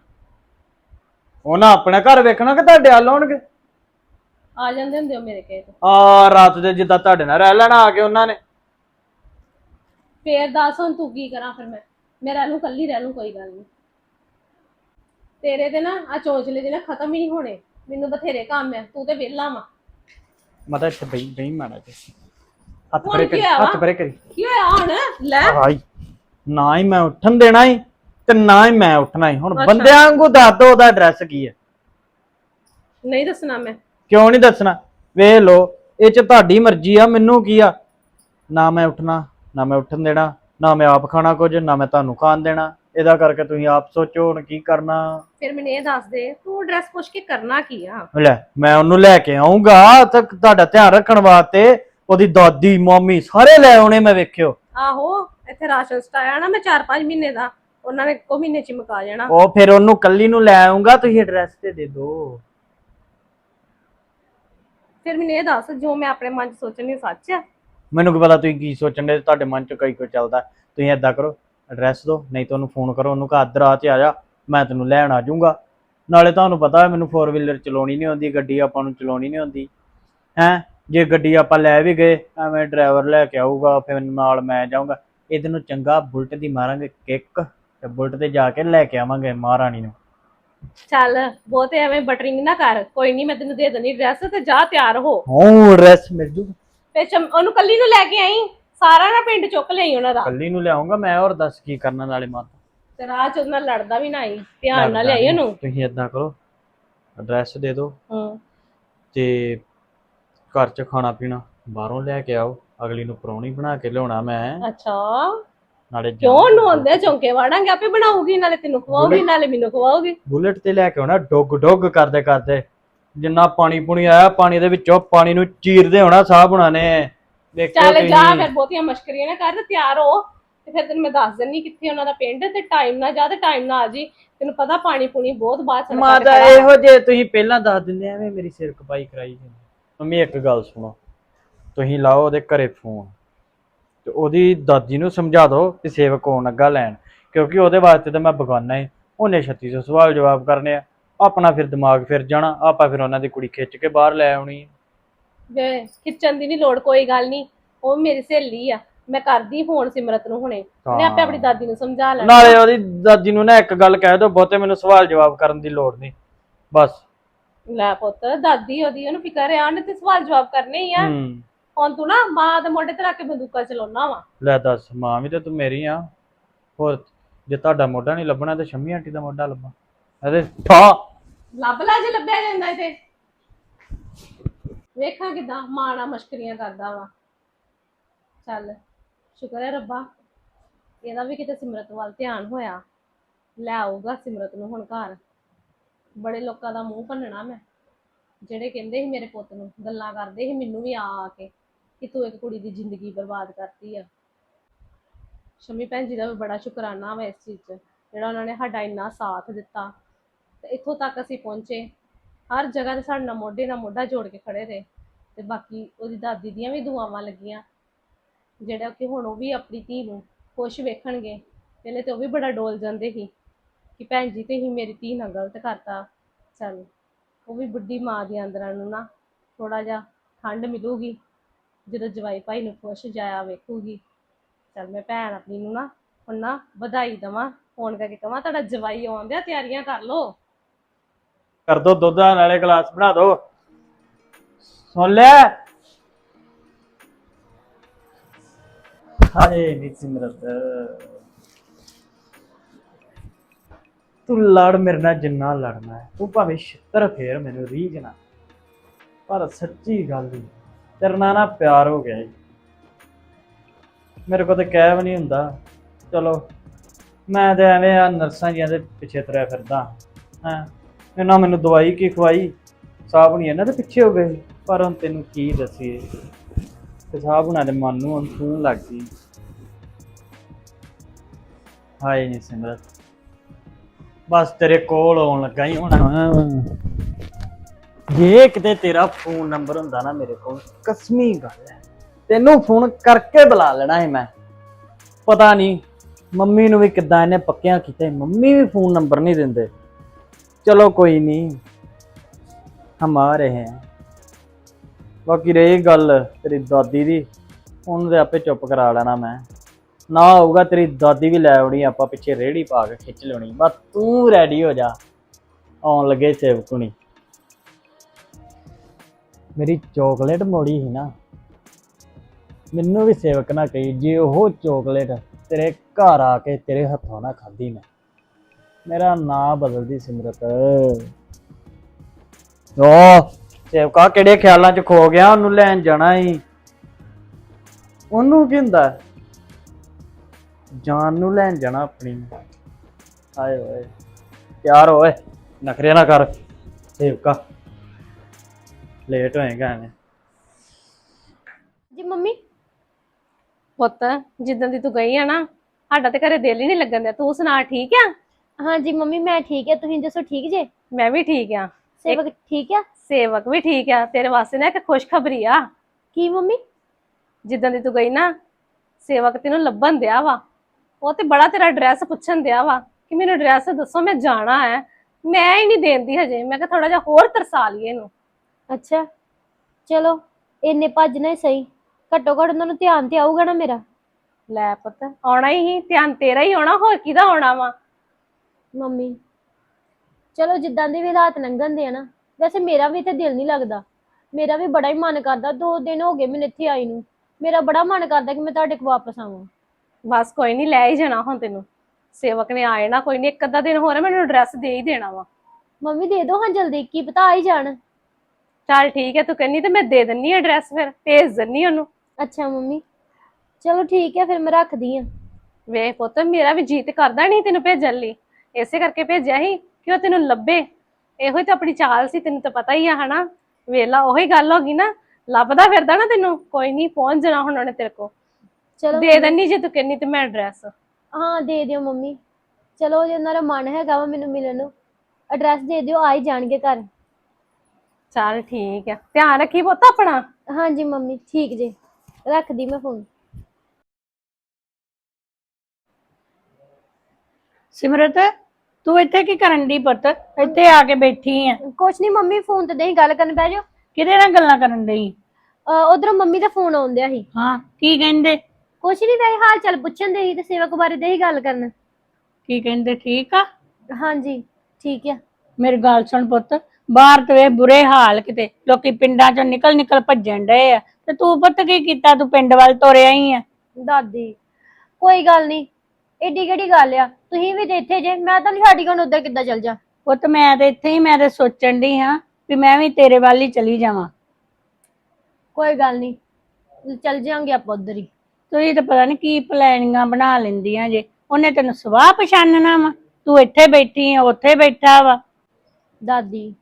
ਉਹਨਾਂ ਆਪਣੇ ਘਰ ਵੇਖਣਾ ਕਿ ਤੁਹਾਡੇ ਵੱਲ ਆਉਣਗੇ? ਆ ਜਾਂਦੇ ਹੁੰਦੇ ਹੋ ਮੇਰੇ ਕਹੇ ਤੇ ਆ ਰਾਤ ਦੇ ਜਿੱਦਾਂ ਤੁਹਾਡੇ ਨਾਲ ਰਹਿ ਲੈਣਾ ਆ ਕੇ ਉਹਨਾਂ ਨੇ। ਫੇਰ ਦੱਸ ਹੁਣ ਤੂੰ ਕੀ ਕਰਾਂ ਫਿਰ ਮੈਂ। ਮੈਂ ਰਹਿ ਲੂੰ ਕੱਲੀ ਰਹਿ ਲੂੰ ਕੋਈ ਗੱਲ ਨਹੀਂ ਤੇਰੇ ਤੇ ਨਾ ਆ ਚੋਚਲੇ ਜਿਹੇ ਨਾ ਖਤਮ ਹੀ ਨਹੀਂ ਹੋਣੇ। ਮੈਨੂੰ ਬਥੇਰੇ ਕੰਮ ਆ ਤੂੰ ਤੇ ਵਿਹਲਾ ਵਾ। ਮਤਾ ਇੱਥੇ ਬਈ ਬਈ ਮਾੜਾ ਜੀ ਹੱਥ ਹੁਣ ਪਰੇ ਕੀ ਕਰੀ ਹੋਇਆ ਵਾ? ਹੱਥ ਪਰੇ ਕਰੀ। ਕੀ ਹੋਇਆ ਹੁਣ? ਲੈ। ਹਾਈ ਨਾ ਹੀ ਮੈਂ ਉੱਠਣ ਦੇਣਾ ਹੀ ਤੇ ਨਾ ਹੀ ਮੈਂ ਉੱਠਣਾ ਹੀ ਹੁਣ ਅੱਛਾ। ਬੰਦਿਆਂ ਵਾਂਗੂ ਦੱਸ ਦੋ ਉਹਦਾ ਐਡਰੈਸ ਕੀ ਹੈ ਨਹੀਂ ਦੱਸਣਾ ਮੈਂ। ਕਿਉਂ ਨਹੀਂ ਦੱਸਣਾ? ਵੇਖ ਲੋ ਇਹ ਚ ਤੁਹਾਡੀ ਮਰਜ਼ੀ ਆ ਮੈਨੂੰ ਕੀ ਆ? ਨਾ ਮੈਂ ਉੱਠਣਾ ਨਾ ਮੈਂ ਉੱਠਣ ਦੇਣਾ ਨਾ ਮੈਂ ਆਪ ਖਾਣਾ ਕੁਝ ਨਾ ਮੈਂ ਤੁਹਾਨੂੰ ਖਾਣ ਦੇਣਾ। ਇਹਦਾ ਕਰਕੇ ਤੁਸੀਂ ਆਪ ਸੋਚੋ ਹੁਣ ਕੀ ਕਰਨਾ। ਫਿਰ ਮੈਨੂੰ ਇਹ ਦੱਸ ਦੇ ਤੂੰ ਐਡਰੈਸ ਪੁੱਛ ਕੇ ਕਰਨਾ ਕੀ ਆ? ਲੈ ਮੈਂ ਉਹਨੂੰ ਲੈ ਕੇ ਆਉਂਗਾ ਤੇ ਤੁਹਾਡਾ ਧਿਆਨ ਰੱਖਣ ਵਾਸਤੇ। ਉਹਦੀ ਦਾਦੀ ਮੰਮੀ ਸਾਰੇ ਲੈ ਆਉਣੇ ਮੈਂ ਵੇਖਿਓ। ਆਹੋ ਇੱਥੇ ਰਾਸ਼ਨ ਸਟਾਇਆ ਨਾ ਮੈਂ 4-5 ਮਹੀਨੇ ਦਾ। ਉਹਨਾਂ ਨੇ ਇੱਕੋ ਮਹੀਨੇ ਚ ਹੀ ਮੁਕਾ ਜਾਣਾ। ਉਹ ਫਿਰ ਉਹਨੂੰ ਕੱਲੀ ਨੂੰ ਲੈ ਆਉਂਗਾ ਤੁਸੀਂ ਐਡਰੈਸ ਤੇ ਦੇ ਦਿਓ। ਫਿਰ ਮੈਨੂੰ ਇਹ ਦੱਸ ਜੋ ਮੈਂ ਆਪਣੇ ਮਨ ਚ ਸੋਚਣੀ ਸੱਚ ਆ। ਮੈਨੂੰ ਕੀ ਪਤਾ ਤੁਸੀਂ ਕੀ ਸੋਚਣ ਦੇ ਤੁਹਾਡੇ ਮਨ ਚ ਕਈ ਕੁਝ ਚੱਲਦਾ। ਤੁਸੀਂ ਏਦਾਂ ਕਰੋ ਐਡਰੈਸ ਦਿਓ ਨਹੀਂ ਤਾਂ ਉਹਨੂੰ ਫੋਨ ਕਰੋ ਉਹਨੂੰ ਕਹ ਅੱਧ ਰਾਤ 'ਚ ਆ ਜਾ ਮੈਂ ਤੈਨੂੰ ਲੈਣ ਆ ਜਾਊਂਗਾ। ਨਾਲੇ ਤੁਹਾਨੂੰ ਪਤਾ ਹੈ ਮੈਨੂੰ 4 ਵੀਲਰ ਚਲਾਉਣੀ ਨਹੀਂ ਆਉਂਦੀ ਗੱਡੀ ਆਪਾਂ ਨੂੰ ਚਲਾਉਣੀ ਨਹੀਂ ਆਉਂਦੀ। ਹੈ? ਜੇ ਗੱਡੀ ਆਪਾਂ ਲੈ ਵੀ ਗਏ ਐਵੇਂ ਡਰਾਈਵਰ ਲੈ ਕੇ ਆਊਗਾ ਫਿਰ ਨਾਲ ਮੈਂ ਜਾਊਂਗਾ। ਇਹਦੇ ਨੂੰ ਚੰਗਾ ਬੁਲਟ ਦੀ ਮਾਰਾਂਗੇ ਕਿੱਕ ਤੇ ਬੁਲਟ ਤੇ ਜਾ ਕੇ ਲੈ ਕੇ ਆਵਾਂਗੇ ਮਹਾਰਾਣੀ ਨੂੰ। ਚੱਲ ਬਹੁਤੇ ਐਵੇਂ ਬਟਰਿੰਗ ਨਾ ਕਰ ਕੋਈ ਨਹੀਂ ਮੈਂ ਤੈਨੂੰ ਦੇ ਦੇਣੀ ਐਡਰੈਸ ਤੇ ਜਾ ਤਿਆਰ ਹੋ। ਹਾਂ ਐਡਰੈਸ ਮਿਲ ਜੂ। ਤੇ ਚਮ- ਉਹਨੂੰ ਕੱਲੀ ਨੂੰ ਲੈ ਕੇ ਆਈ? ਸਾਰਾ ਨਾ ਪਿੰਡ ਚੁੱਕ ਲਈ ਉਹਨਾਂ ਦਾ। ਕੱਲੀ ਨੂੰ ਲਿਆਉਂਗਾ ਮੈਂ ਹੋਰ ਦੱਸ ਕੀ ਕਰਨਾ ਨਾਲੇ ਮਾਤਾ। ਤੇ ਰਾਹ ਚ ਉਹਦੇ ਨਾਲ ਲੜਦਾ ਵੀ ਨਾ ਆਈ ਧਿਆਨ ਨਾਲ ਲਿਆਈ ਉਹਨੂੰ। ਤੁਸੀਂ ਏਦਾਂ ਕਰੋ ਐਡਰੈਸ ਦੇ ਦਿਓ। ਹੂੰ। ਤੇ ਘਰ 'ਚ ਖਾਣਾ ਪੀਣਾ ਬਾਹਰੋਂ ਲੈ ਕੇ ਆਓ ਅਗਲੀ ਨੂੰ ਪਰੌਣੀ ਬਣਾ ਕੇ ਲਿਆਉਣਾ ਮੈਂ। ਅੱਛਾ। ਨਾਲੇ ਕਿਉਂ ਨੂੰ ਆਉਂਦੇ ਚੌਂਕੇ ਵਾੜਾਂਗੇ ਆਪੇ ਬਣਾਉਗੀ ਨਾਲੇ ਤੈਨੂੰ ਖਵਾਉਗੀ ਨਾਲੇ ਮੈਨੂੰ ਖਵਾਉਗੀ ਬੁਲਟ ਤੇ ਲੈ ਕੇ ਆਉਣਾ ਡੁੱਗ ਡੁੱਗ ਕਰਦੇ ਕਰਦੇ। ਜਿੰਨਾ ਪਾਣੀ ਪੁਣੀ ਆਇਆ ਪਾਣੀ ਦੇ ਵਿੱਚੋਂ ਪਾਣੀ ਨੂੰ ਚੀਰਦੇ ਹੋਣਾ ਸਾਹ ਬਣਾ ਨੇ। ਦੇਖਿਓ ਚੱਲ ਜਾ ਤੁਸੀਂ। ਫਿਰ ਬਹੁਤੀਆਂ ਮਸ਼ਕਰੀਆਂ ਨਾ ਕਰ ਤੇ ਤਿਆਰ ਹੋ। ਤੇ ਫਿਰ ਤੈਨੂੰ ਮੈਂ ਦੱਸ ਦਿੰਨੀ ਕਿੱਥੇ ਉਹਨਾਂ ਦਾ ਪਿੰਡ ਤੇ ਟਾਈਮ ਨਾਲ ਜਾ ਤੇ ਟਾਈਮ ਨਾਲ ਆ ਜੀ। ਤੈਨੂੰ ਪਤਾ ਪਾਣੀ ਪੂਣੀ ਬਹੁਤ ਬਾਅਦ ਚ ਮਾਤਾ ਇਹੋ ਜੇ ਤੁਸੀਂ ਪਹਿਲਾਂ ਦੱਸ ਦਿੰਦੇ ਐਵੇਂ ਮੇਰੀ ਸਿਰ ਕਪਾਈ ਕਰਾਈ ਜਾਂਦੀ। ਮੰਮੀ ਇੱਕ ਗੱਲ ਸੁਣੋ। ਤੁਸੀਂ ਲਾਓ ਉਹਦੇ ਘਰੇ ਫੋਨ। ਤੇ ਉਹਦੀ ਦਾਦੀ ਨੂੰ ਸਮਝਾ ਦਿਓ ਕਿ ਸੇਵਕ ਹੋਣ ਅੱਗਾ ਲੈਣ। ਕਿਉਂਕਿ ਉਹਦੇ ਵਾਸਤੇ ਤਾਂ ਮੈਂ ਬਗਾਨਾ ਹੀ ਉਹਨੇ 3600 ਸਵਾਲ ਜਵਾਬ ਕਰਨੇ ਆ। ਆਪਣਾ ਫਿਰ ਦਿਮਾਗ ਫਿਰ ਜਾਣਾ। ਆਪਾਂ ਫਿਰ ਉਹਨਾਂ ਦੀ ਕੁੜੀ ਖਿੱਚ ਕੇ ਬਾਹਰ ਲੈ ਆਉਣੀ ਹੈ। ਵੇ ਖਿੱਚਣ ਦੀ ਨਹੀਂ ਲੋੜ ਕੋਈ ਗੱਲ ਨਹੀਂ ਉਹ ਮੇਰੀ ਸਹੇਲੀ ਆ। ਮੈਂ ਕਰਦੀ ਫੋਨ ਸਿਮਰਤ ਨੂੰ ਹੁਣੇ। ਉਹਨੇ ਆਪੇ ਆਪਣੀ ਦਾਦੀ ਨੂੰ ਸਮਝਾ ਲੈਣਾ। ਨਾਲੇ ਉਹਦੀ ਦਾਦੀ ਨੂੰ ਨਾ ਇੱਕ ਗੱਲ ਕਹਿ ਦਿਓ। ਬਹੁਤੇ ਮੈਨੂੰ ਸਵਾਲ ਜਵਾਬ ਕਰਨ ਦੀ ਲੋੜ ਨਹੀਂ ਬਸ। ਲੈ ਪੁੱਤ ਦਾਦੀ ਉਹਦੀ ਉਹਨੂੰ ਫਿਕਰ ਆ ਉਹਨੇ ਤੇ ਸਵਾਲ ਜਵਾਬ ਕਰਨੇ ਹੀ ਆ। ਹੂੰ। ਹੁਣ ਤੂੰ ਨਾ ਮਾਂ ਦੇ ਮੋਢੇ ਤੇ ਰੱਖ ਕੇ ਬੰਦੂਕਾਂ ਚਲਾਉਣਾ ਵਾ। ਲੈ ਦੱਸ ਮਾਂ ਵੀ ਤੇ ਤੂੰ ਮੇਰੀ ਆ। ਹੋਰ ਜੇ ਤੁਹਾਡਾ ਮੋਢਾ ਨਹੀਂ ਲੱਭਣਾ ਤੇ ਸ਼ੰਮੀ ਆਂਟੀ ਦਾ ਮੋਢਾ ਲੱਭਾ। ਅਰੇ ਠਾ! ਲੱਭ ਲਾ ਜੇ ਲੱਭਿਆ ਜਾਂਦਾ ਇਥੇ ਵੇਖਾਂ ਕਿਦਾਂ ਮਾਂ ਨਾਲ ਮਸ਼ਕਰੀਆਂ ਕਰਦਾ ਵਾ। ਚੱਲ ਸ਼ੁਕਰ ਹੈ ਰੱਬਾ। ਇਹਦਾ ਵੀ ਕਿਤੇ ਸਿਮਰਤ ਵੱਲ ਧਿਆਨ ਹੋਇਆ। ਲੈ ਆਊਗਾ ਸਿਮਰਤ ਨੂੰ ਹੁਣ ਘਰ। ਬੜੇ ਲੋਕਾਂ ਦਾ ਮੂੰਹ ਭੰਨਣਾ ਮੈਂ। ਜਿਹੜੇ ਕਹਿੰਦੇ ਸੀ ਮੇਰੇ ਪੁੱਤ ਨੂੰ, ਗੱਲਾਂ ਕਰਦੇ ਸੀ, ਮੈਨੂੰ ਵੀ ਆ ਆ ਕੇ ਕਿ ਤੂੰ ਇੱਕ ਕੁੜੀ ਦੀ ਜ਼ਿੰਦਗੀ ਬਰਬਾਦ ਕਰਤੀ ਆ। ਸ਼ਮੀ ਭੈਣ ਜੀ ਦਾ ਵੀ ਬੜਾ ਸ਼ੁਕਰਾਨਾ ਵਾ ਇਸ ਚੀਜ਼ 'ਚ, ਜਿਹੜਾ ਉਹਨਾਂ ਨੇ ਸਾਡਾ ਇੰਨਾ ਸਾਥ ਦਿੱਤਾ। ਤੇ ਇੱਥੋਂ ਤੱਕ ਅਸੀਂ ਪਹੁੰਚੇ। ਹਰ ਜਗ੍ਹਾ ਤੇ ਸਾਡੇ ਨਾਲ ਮੋਢੇ ਨਾਲ ਮੋਢਾ ਜੋੜ ਕੇ ਖੜੇ ਰਹੇ। ਤੇ ਬਾਕੀ ਉਹਦੀ ਦਾਦੀ ਦੀਆਂ ਵੀ ਦੁਆਵਾਂ ਲੱਗੀਆਂ। ਜਿਹੜਾ ਕਿ ਹੁਣ ਉਹ ਵੀ ਆਪਣੀ ਧੀ ਨੂੰ ਖੁਸ਼ ਵੇਖਣਗੇ, ਪਹਿਲੇ ਤੇ ਉਹ ਵੀ ਬੜਾ ਡੋਲ ਜਾਂਦੇ ਸੀ। ਕਿ ਭੈਣ ਜੀ ਤੁਸੀਂ ਮੇਰੀ ਧੀ ਨਾਲ ਗਲਤ ਕਰਤਾ। ਚੱਲ, ਉਹ ਵੀ ਬੁੱਢੀ ਮਾਂ ਦੇ ਅੰਦਰਾਂ ਨੂੰ ਨਾ ਥੋੜਾ ਜਿਹਾ ਠੰਡ ਮਿਲੂਗੀ। ਜਦੋਂ ਜਵਾਈ ਭਾਈ ਨੂੰ ਖੁਸ਼ ਜਾਇਆ ਵੇਖੂਗੀ। ਚੱਲ ਮੈਂ ਭੈਣ ਆਪਣੀ ਨੂੰ ਨਾ ਹੁਣ ਨਾ ਵਧਾਈ ਦਵਾਂ। ਫੋਨ ਕਰਕੇ ਕਵਾਂ, ਤੁਹਾਡਾ ਜਵਾਈ ਆਉਂਦਿਆ ਤਿਆਰੀਆਂ ਕਰ ਲੋ ਕਰ ਦੋ ਦੁੱਧ ਦਾ, ਨਾਲੇ ਗਲਾਸ ਬਣਾ ਦੋ। ਸੁਣ ਲੈ। ਹਾਏ ਨੀ ਸਿਮਰਤ। ਤੂੰ ਲੜ, ਮੇਰੇ ਨਾਲ ਜਿੰਨਾ ਲੜਨਾ ਹੈ। ਤੂੰ ਭਾਵੇਂ ਛਿੱਤਰ ਫੇਰ ਮੈਨੂੰ ਰੀਝ ਨਾ ਪਰ ਸੱਚੀ ਗੱਲ ਹੀ ਤੇਰੇ ਨਾਲ ਨਾ ਪਿਆਰ ਹੋ ਗਿਆ ਈ। ਮੇਰੇ ਕੋਲ ਤੇ ਕਹਿ ਵੀ ਨਹੀਂ ਹੁੰਦਾ। ਚਲੋ, ਮੈਂ ਤੇ ਐਵੇਂ ਆ ਨਰਸਾਂ ਜੀਆਂ ਦੇ ਪਿੱਛੇ ਤੁਰਿਆ ਫਿਰਦਾ। ਹਾਂ, ਇਹਨਾਂ ਮੈਨੂੰ ਦਵਾਈ ਕੀ ਖਵਾਈ? ਸਾਹਬ ਨਹੀਂ ਇਹਨਾਂ ਦੇ ਪਿੱਛੇ ਹੋ ਗਏ। ਪਰ ਹੁਣ ਤੈਨੂੰ ਕੀ ਦੱਸੀਏ? ਤੇ ਸਾਹਬ ਹੁਣਾਂ ਦੇ ਮਨ ਨੂੰ ਹੁਣ ਸੂਣ ਲੱਗ ਗਈ। ਹਾਏ ਨੀ ਸਿਮਰਤ। ਬਸ ਤੇਰੇ ਕੋਲ ਆਉਣ ਲੱਗਾ ਹੀ ਹੁਣ। ਜੇ ਕਿਤੇ ਤੇਰਾ ਫੋਨ ਨੰਬਰ ਹੁੰਦਾ ਨਾ ਮੇਰੇ ਕੋਲ, ਕਸਮੀ ਗੱਲ ਹੈ ਤੈਨੂੰ ਫੋਨ ਕਰਕੇ ਬੁਲਾ ਲੈਣਾ ਹੈ ਮੈਂ। ਪਤਾ ਨਹੀਂ ਮੰਮੀ ਨੂੰ ਵੀ ਕਿੱਦਾਂ ਇਹਨੇ ਪੱਕਿਆਂ ਕੀਤਾ, ਮੰਮੀ ਵੀ ਫੋਨ ਨੰਬਰ ਨਹੀਂ ਦਿੰਦੇ। ਚਲੋ ਕੋਈ ਨਹੀਂ ਹਮ ਆ ਰਹੇ ਹਾਂ ਬਾਕੀ ਰਹੀ ਗੱਲ ਤੇਰੀ ਦਾਦੀ ਦੀ, ਉਹਨੂੰ ਤੇ ਆਪੇ ਚੁੱਪ ਕਰਾ ਲੈਣਾ ਮੈਂ। ਨਾ ਹੋਊਗਾ, ਤੇਰੀ ਦਾਦੀ ਵੀ ਲੈ ਆਉਣੀ ਆਪਾਂ ਪਿੱਛੇ ਰੇੜੀ ਪਾ ਕੇ ਖਿੱਚ ਲੈਣੀ ਬਸ ਤੂੰ ਰੈਡੀ ਹੋ ਜਾ। ਆਉਣ ਲੱਗੇ ਸੇਵਕੁਣੀ। ਮੇਰੀ ਚੋਕਲੇਟ ਮੋੜੀ ਸੀ ਨਾ, ਮੈਨੂੰ ਵੀ ਸੇਵਕ ਨਾ ਕਹੀ, ਜੇ ਉਹ ਚੋਕਲੇਟ ਤੇਰੇ ਘਰ ਆ ਕੇ ਤੇਰੇ ਹੱਥੋਂ ਨਾ ਖਾਧੀ ਮੈਂ। ਮੇਰਾ ਨਾਂ ਬਦਲਦੀ ਸਿਮਰਤ। ਓ, ਸੇਵਕਾ ਕਿਹੜੇ ਖਿਆਲਾਂ ਚ ਖੋ ਗਿਆ, ਉਹਨੂੰ ਲੈਣ ਜਾਣਾ ਹੀ ਉਹਨੂੰ ਕੀ ਹੁੰਦਾ? ਜਾਨ ਨੂੰ ਲੈਣ ਜਾਣਾ ਆਪਣੀ। ਨੂੰ ਹਾਏ। ਓਏ ਪਿਆਰ ਓਏ ਨਖਰੇ ਨਾ ਕਰ। ਸੇਵਕਾ। ਲੇਟ ਹੋਏਗਾ ਐਵੇਂ। ਜੀ ਮੰਮੀ ਪੁੱਤ ਜਿੱਦਾਂ ਦੀ ਤੂੰ ਗਈ ਆ ਨਾ ਸਾਡਾ ਤੇ ਘਰੇ ਦਿਲ ਹੀ ਨਹੀਂ ਲੱਗਣ ਦਿਆ। ਤੂੰ ਸੁਣਾ ਠੀਕ ਆ? ਹਾਂਜੀ ਮੰਮੀ ਮੈਂ ਠੀਕ ਹੈ ਤੁਸੀਂ ਦੱਸੋ ਠੀਕ ਜੇ? ਮੈਂ ਵੀ ਠੀਕ ਆ। ਸੇਵਕ ਠੀਕ ਆ? ਸੇਵਕ ਵੀ ਠੀਕ ਆ। ਤੇਰੇ ਵਾਸਤੇ ਨਾ ਇੱਕ ਖੁਸ਼ਖਬਰੀ ਆ। ਕੀ ਮੰਮੀ? ਜਿੱਦਾਂ ਦੀ ਤੂੰ ਗਈ ਨਾ ਸੇਵਕ ਤੈਨੂੰ ਲੱਭਣ ਦਿਆ ਵਾ। ਉਹ ਤੇ ਬੜਾ ਤੇਰਾ ਐਡਰੈਸ ਪੁੱਛਣ ਦਿਆ ਵਾ ਕਿ ਮੈਨੂੰ ਐਡਰੈਸ ਦੱਸੋ ਮੈਂ ਜਾਣਾ ਹੈ। ਮੈਂ ਹੀ ਨਹੀਂ ਦੇਂਦੀ ਹਜੇ। ਮੈਂ ਕਿਹਾ ਥੋੜਾ ਜਿਹਾ ਹੋਰ ਤਰਸਾ ਲਈਏ ਇਹਨੂੰ। ਅੱਛਾ। ਚਲੋ ਇੰਨੇ ਭੱਜਣਾ ਹੀ ਸਹੀ। ਘੱਟੋ ਘੱਟ ਉਹਨਾਂ ਨੂੰ ਧਿਆਨ ਤੇ ਆਊਗਾ ਨਾ ਮੇਰਾ। ਲੈ ਪੁੱਤ ਆਉਣਾ ਹੀ ਧਿਆਨ ਤੇਰਾ ਹੀ ਆਉਣਾ ਹੋਰ ਕਿਹਦਾ ਆਉਣਾ ਵਾ? ਮੰਮੀ ਚਲੋ ਜਿੱਦਾਂ ਦੇ ਵੀ ਹਾਲਾਤ ਲੰਘਣ ਦੇ ਆ ਨਾ ਵੈਸੇ ਮੇਰਾ ਵੀ ਤੇ ਦਿਲ ਨਹੀਂ ਲੱਗਦਾ। ਮੇਰਾ ਵੀ ਬੜਾ ਹੀ ਮਨ ਕਰਦਾ ਦੋ ਦਿਨ ਹੋ ਗਏ ਮੈਨੂੰ ਇੱਥੇ ਆਈ ਨੂੰ। ਮੇਰਾ ਬੜਾ ਮਨ ਕਰਦਾ ਕਿ ਮੈਂ ਤੁਹਾਡੇ ਕੋਲ ਵਾਪਸ ਆਵਾਂ। ਬਸ ਕੋਈ ਨਹੀਂ ਲੈ ਹੀ ਜਾਣਾ ਹੁਣ ਤੈਨੂੰ। ਸੇਵਕ ਨੇ ਆਏ ਨਾ ਕੋਈ ਨਹੀਂ ਇੱਕ ਅੱਧਾ ਦਿਨ ਹੋਰ ਮੈਨੂੰ ਐਡਰੈਸ ਦੇ ਹੀ ਦੇਣਾ ਵਾ। ਮੰਮੀ ਦੇ ਦਿਓ ਹਾਂ ਜਲਦੀ ਕੀ ਪਤਾ ਆ ਹੀ ਜਾਣ। ਚੱਲ ਠੀਕ ਹੈ ਤੂੰ ਕਹਿੰਨੀ ਤੇ ਮੈਂ ਦੇ ਦਿੰਨੀ ਐਡਰੈਸ ਫਿਰ ਭੇਜ ਦਿੰਨੀ ਉਹਨੂੰ। ਅੱਛਾ ਮੰਮੀ ਚਲੋ ਠੀਕ ਹੈ ਫਿਰ ਮੈਂ ਰੱਖਦੀ ਆ ਵੇਖ ਪੁੱਤ ਮੇਰਾ ਵੀ ਜੀਤ ਕਰਦਾ ਨਹੀਂ ਤੈਨੂੰ ਭੇਜਣ ਲਈ। ਇਸੇ ਕਰਕੇ ਭੇਜਿਆ ਸੀ ਕਿ ਉਹ ਤੈਨੂੰ ਲੱਭੇ। ਇਹੋ ਹੀ ਤਾਂ ਆਪਣੀ ਚਾਲ ਸੀ ਤੈਨੂੰ ਤਾਂ ਪਤਾ ਹੀ ਆ ਹਨਾ? ਵੇਲਾ ਉਹੀ ਗੱਲ ਹੋ ਗਈ ਨਾ। ਲੱਭਦਾ ਫਿਰਦਾ ਨਾ ਤੈਨੂੰ। ਕੋਈ ਨਹੀਂ ਪਹੁੰਚ ਜਾਣਾ ਹੁਣ ਉਹਨੇ ਤੇਰੇ ਕੋ ਚਲੋ ਦੇ ਦਿੰਨੀ ਜੇ ਤੂੰ ਕਹਿੰਨੀ ਤੇ ਮੈਂ ਐਡਰੈਸ ਹਾਂ ਦੇ ਦਿਓ ਮੰਮੀ। ਚਲੋ ਜੇ ਉਹਨਾਂ ਦਾ ਮਨ ਹੈਗਾ ਵਾ ਮੈਨੂੰ ਮਿਲਣ ਨੂੰ ਐਡਰੈਸ ਦੇ ਦਿਓ ਆ ਹੀ ਜਾਣਗੇ ਘਰ। ਚੱਲ ਠੀਕ ਹੈ ਧਿਆਨ ਰੱਖੀ ਪੁੱਤ ਆਪਣਾ। ਹਾਂਜੀ ਮੰਮੀ ਠੀਕ ਜੇ। ਰੱਖਦੀ ਮੈਂ ਫੋਨ ਸਿਮਰਤ ਤੂੰ ਇੱਥੇ ਕੀ ਕਰਨ ਦੀ ਪੁੱਤ? ਇੱਥੇ ਆ ਕੇ ਬੈਠੀ ਆ। ਕੁਛ ਨਹੀਂ ਮੰਮੀ ਫੋਨ ਤੇ ਨਹੀਂ ਗੱਲ ਕਰਨ ਬਹਿ ਜਾਓ। ਕਿਹਦੇ ਨਾਲ ਗੱਲਾਂ ਕਰਨ ਡਈ? ਉਧਰੋਂ ਮੰਮੀ ਦਾ ਫੋਨ ਆਉਂਦਿਆ ਸੀ। ਹਾਂ ਕੀ ਕਹਿੰਦੇ? ਕੁਛ ਨਹੀਂ ਵੈਸੇ ਹਾਲ ਚਾਲ ਪੁੱਛਣ ਦੇ ਸੀ ਤੇ ਸੇਵਕ ਬਾਰੇ ਦੇ ਹੀ ਗੱਲ ਕਰਨ। ਕੀ ਕਹਿੰਦੇ ਠੀਕ ਆ? ਹਾਂਜੀ ਠੀਕ ਆ। ਮੇਰੀ ਗੱਲ ਸੁਣ ਪੁੱਤ ਬਾਹਰ ਤੇ ਵੇਖ ਬੁਰੇ ਹਾਲ ਕਿਤੇ ਲੋਕੀ ਪਿੰਡਾਂ ਚੋਂ ਨਿਕਲ ਨਿਕਲ ਭੱਜਣ ਡਏ ਆ। ਤੇ ਤੂੰ ਪੁੱਤ ਕੀ ਕੀਤਾ ਤੂੰ ਪਿੰਡ ਵੱਲ ਤੁਰਿਆ ਹੀ ਆ? ਦਾਦੀ ਕੋਈ ਗੱਲ ਨਹੀਂ ਏਡੀ ਕਿਹੜੀ ਗੱਲ ਆ? ਤੁਸੀਂ ਵੀ ਤੇ ਇੱਥੇ ਜੇ ਮੈਂ ਤਾਂ ਸਾਡੀ ਕੋਲ ਉਧਰ ਕਿੱਦਾਂ ਚੱਲ ਜਾ। ਪੁੱਤ ਮੈਂ ਤੇ ਇੱਥੇ ਹੀ ਮੈਂ ਤੇ ਸੋਚਣ ਡਈ ਹਾਂ ਵੀ ਮੈਂ ਵੀ ਤੇਰੇ ਵੱਲ ਹੀ ਚਲੀ ਜਾਵਾਂ। ਕੋਈ ਗੱਲ ਨਹੀਂ ਚੱਲ ਜਾਾਂਗੇ ਆਪਾਂ ਉਧਰ ਹੀ। ਤੁਸੀਂ ਤਾਂ ਪਤਾ ਨਹੀਂ ਕੀ ਪਲੈਨਿੰਗਾਂ ਬਣਾ ਲੈਂਦੀਆਂ ਜੇ। ਉਹਨੇ ਤੈਨੂੰ ਸਵਾਹ ਪਛਾਨਣਾ ਵਾ। ਤੂੰ ਇੱਥੇ ਬੈਠੀ ਆ ਉੱਥੇ ਬੈਠਾ ਵਾ। ਦਾਦੀ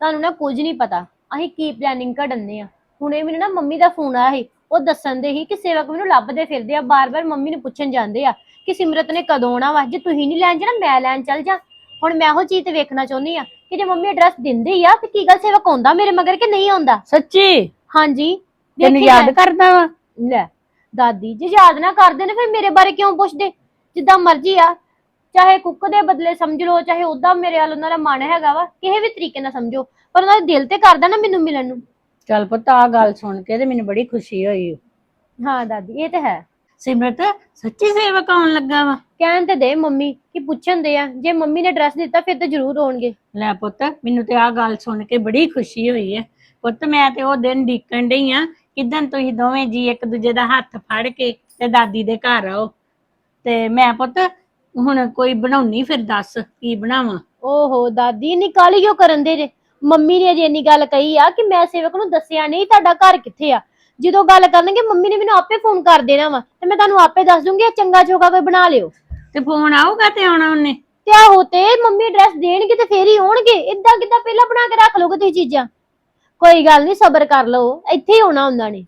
ਤੁਹਾਨੂੰ ਨਾ ਕੁਝ ਨਹੀਂ ਪਤਾ। ਅਸੀਂ ਕੀ ਪਲੈਨਿੰਗ ਘੜਨਦੇ ਆ? ਹੁਣੇ ਮੈਨੂੰ ਨਾ ਮੰਮੀ ਦਾ ਫੋਨ ਆਇਆ ਸੀ। ਉਹ ਦੱਸਣ ਦੇ ਸੀ ਕਿ ਸੇਵਕ ਮੈਨੂੰ ਲੱਭਦੇ ਫਿਰਦੇ ਆ। ਬਾਰ-ਬਾਰ ਮੰਮੀ ਨੂੰ ਪੁੱਛਣ ਜਾਂਦੇ ਆ ਕਿ ਸਿਮਰਤ ਨੇ ਕਦੋਂ ਆਉਣਾ ਵਾ? ਜੇ ਤੁਸੀਂ ਨਹੀਂ ਲੈਣ ਜਾਣਾ ਮੈਂ ਲੈਣ ਚੱਲ ਜਾ। ਹੁਣ ਮੈਂ ਉਹ ਚੀਜ਼ ਤੇ ਵੇਖਣਾ ਚਾਹੁੰਦੀ ਆ ਕਿ ਜੇ ਮੰਮੀ ਐਡਰੈਸ ਦਿੰਦੇ ਹੀ ਆ ਤੇ ਕੀ ਗੱਲ ਸੇਵਕ ਆਉਂਦਾ ਮੇਰੇ ਮਗਰ ਕਿ ਨਹੀਂ ਆਉਂਦਾ? ਸੱਚੀ? ਹਾਂਜੀ। ਤੈਨੂੰ ਯਾਦ ਮੈਂ। ਕਰਦਾ ਵਾ? ਲੈ। ਦਾਦੀ ਜੇ ਯਾਦ ਨਾ ਕਰਦੇ ਨੇ ਫਿਰ ਮੇਰੇ ਬਾਰੇ ਕਿਉਂ ਪੁੱਛਦੇ? ਜਿੱਦਾਂ ਮਰਜ਼ੀ ਆ। ਚਾਹੇ ਕੁੱਕ ਦੇ ਬਦਲੇ ਸਮਝ ਲਓ ਚਾਹੇ ਉਦਾਂ ਮੇਰੇ ਵੱਲ ਉਹਨਾਂ ਦਾ ਮਨ ਹੈਗਾ ਵਾ ਕਿਸੇ ਵੀ ਤਰੀਕੇ ਨਾਲ ਸਮਝੋ। ਪਰ ਉਹਨਾਂ ਦਾ ਦਿਲ ਤੇ ਕਰਦਾ ਨਾ ਮੈਨੂੰ ਮਿਲਣ ਨੂੰ। ਚੱਲ ਪੁੱਤ ਆ ਗੱਲ ਸੁਣ ਕੇ ਤੇ ਮੈਨੂੰ ਬੜੀ ਖੁਸ਼ੀ ਹੋਈ। ਹਾਂ ਦਾਦੀ ਇਹ ਤੇ ਹੈ। ਸਿਮਰਤ ਸੱਚੀ ਸੇਵਕ ਆਉਣ ਲੱਗਾ ਵਾ? ਕਹਿਣ ਤੇ ਦੇ ਮੰਮੀ ਕਿ ਪੁੱਛਣ ਦੇ ਆ ਜੇ ਮੰਮੀ ਨੇ ਐਡਰੈਸ ਦਿੱਤਾ ਫਿਰ ਤਾਂ ਜ਼ਰੂਰ ਆਉਣਗੇ। ਲੈ ਪੁੱਤ ਮੈਨੂੰ ਤੇ ਆ ਗੱਲ ਸੁਣ ਕੇ ਬੜੀ ਖੁਸ਼ੀ ਹੋਈ ਹੈ। ਪੁੱਤ ਮੈਂ ਤੇ ਉਹ ਦਿਨ ਡੀਕਣ ਡਈ ਆ ਕਿਦਨ ਤੁਸੀਂ ਦੋਵੇਂ ਜੀ ਇੱਕ ਦੂਜੇ ਦਾ ਹੱਥ ਫੜ ਕੇ ਤੇ ਦਾਦੀ ਦੇ ਘਰ ਆਓ। ਤੇ ਮੈਂ ਪੁੱਤ ਹੁਣ ਕੋਈ ਬਣਾਉਣੀ ਫਿਰ ਦੱਸ ਕੀ ਬਣਾਵਾਂ? ਓਹੋ ਦਾਦੀ ਨਿਕਾਲੀ ਕਿਉਂ ਕਰਨ ਦੇ ਜੇ? ਮੰਮੀ ਨੇ ਜੇ ਇੰਨੀ ਗੱਲ ਕਹੀ ਆ ਕਿ ਮੈਂ ਸੇਵਕ ਨੂੰ ਦੱਸਿਆ ਨਹੀਂ ਤੁਹਾਡਾ ਘਰ ਕਿੱਥੇ ਆ। ਜਦੋਂ ਗੱਲ ਕਰਨਗੇ ਮੰਮੀ ਨੇ ਮੈਨੂੰ ਆਪੇ ਫੋਨ ਕਰ ਦੇਣਾ ਵਾ ਤੇ ਮੈਂ ਤੁਹਾਨੂੰ ਆਪੇ ਦੱਸ ਦੂੰਗੀ ਇਹ ਚੰਗਾ ਚੋਗਾ ਕੋਈ ਬਣਾ ਲਿਓ। ਤੇ ਫੋਨ ਆਊਗਾ ਤੇ ਆਉਣਾ ਉਹਨੇ? ਤੇ ਆਹੋ ਤੇ ਮੰਮੀ ਐਡਰੈਸ ਦੇਣਗੇ ਤੇ ਫੇਰ ਹੀ ਆਉਣਗੇ। ਇਦਾਂ ਕਿਦਾਂ ਪਹਿਲਾਂ ਬਣਾ ਕੇ ਰੱਖ ਲੋਗੇ ਤੁਸੀਂ ਚੀਜ਼ਾਂ? ਕੋਈ ਗੱਲ ਨਹੀਂ ਸਬਰ ਕਰ ਲਓ। ਇੱਥੇ ਹੀ ਆਉਣਾ ਹੁੰਦਾ ਨੇ।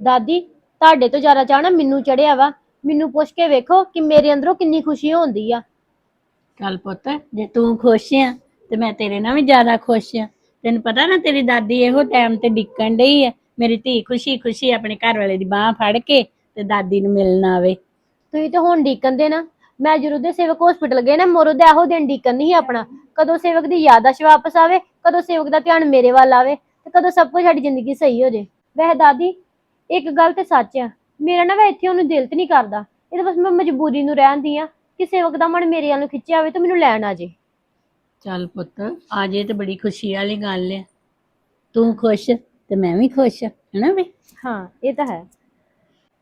ਦਾਦੀ ਤੁਹਾਡੇ ਤੋਂ ਜ਼ਿਆਦਾ ਚਾਹਣਾ ਮੈਨੂੰ ਚੜਿਆ ਵਾ। ਮੈਨੂੰ ਪੁੱਛ ਕੇ ਵੇਖੋ ਕਿ ਮੇਰੇ ਅੰਦਰੋਂ ਕਿੰਨੀ ਖੁਸ਼ੀ ਹੁੰਦੀ ਆ। ਚੱਲ ਪੁੱਤ ਜੇ ਤੂੰ ਖੁਸ਼ ਆ ਤੇ ਮੈਂ ਤੇਰੇ ਨਾਲ ਵੀ ਜ਼ਿਆਦਾ ਖੁਸ਼ ਆ। ਤੈਨੂੰ ਪਤਾ ਨਾ ਤੇਰੀ ਦਾਦੀ ਇਹੋ ਟਾਈਮ ਤੇ ਡਿੱਕਣ ਡਈ ਆ। ਮੇਰੀ ਧੀ ਖੁਸ਼ੀ ਖੁਸ਼ੀ ਆਪਣੇ ਘਰ ਵਾਲੇ ਦੀ ਬਾਹ ਫੜ ਕੇ ਤੇ ਦਾਦੀ ਨੂੰ ਮਿਲਣ ਆਵੇ। ਤੁਸੀਂ ਤੇ ਹੁਣ ਡੀਕਨ ਦੇ ਨਾ। ਮੈਂ ਜਦੋਂ ਦੇ ਸੇਵਕ ਹਸਪੀਟਲ ਗਏ ਨਾ ਮੋਰੋ ਦਾ ਇਹੋ ਦਿਨ ਡੀਕਨ ਨਹੀਂ ਆਪਣਾ। ਕਦੋਂ ਸੇਵਕ ਦੀ ਯਾਦਾਸ਼ ਵਾਪਸ ਆਵੇ ਕਦੋਂ ਸੇਵਕ ਦਾ ਧਿਆਨ ਮੇਰੇ ਵੱਲ ਆਵੇ। ਤੇ ਕਦੋਂ ਸਭ ਕੁਝ ਸਾਡੀ ਜ਼ਿੰਦਗੀ ਸਹੀ ਹੋ ਜੇ। ਵੈਸੇ ਦਾਦੀ ਇੱਕ ਗੱਲ ਤੇ ਸੱਚ ਆ ਮੇਰਾ ਨਾ ਵੇ ਇੱਥੇ ਉਹਨੂੰ ਦਿਲ ਤੇ ਨਹੀਂ ਕਰਦਾ। ਇਹ ਤਾਂ ਬਸ ਮੈਂ ਮਜਬੂਰੀ ਨੂੰ ਰਹਿੰਦੀ ਆ ਕਿ ਸੇਵਕ ਦਾ ਮਨ ਮੇਰੇ ਵੱਲ ਨੂੰ ਖਿੱਚਿਆ ਹੋਵੇ ਤਾਂ ਮੈਨੂੰ ਲੈਣ ਆ ਜੇ। ਚੱਲ ਪੁੱਤ ਆ ਜੇ ਤੇ ਬੜੀ ਖੁਸ਼ੀ ਵਾਲੀ ਗੱਲ ਹੈ ਤੂੰ ਖੁਸ਼ ਤੇ ਮੈਂ ਵੀ ਖੁਸ਼ ਹੈਨਾ ਵੀ? ਹਾਂ ਇਹ ਤਾਂ ਹੈ।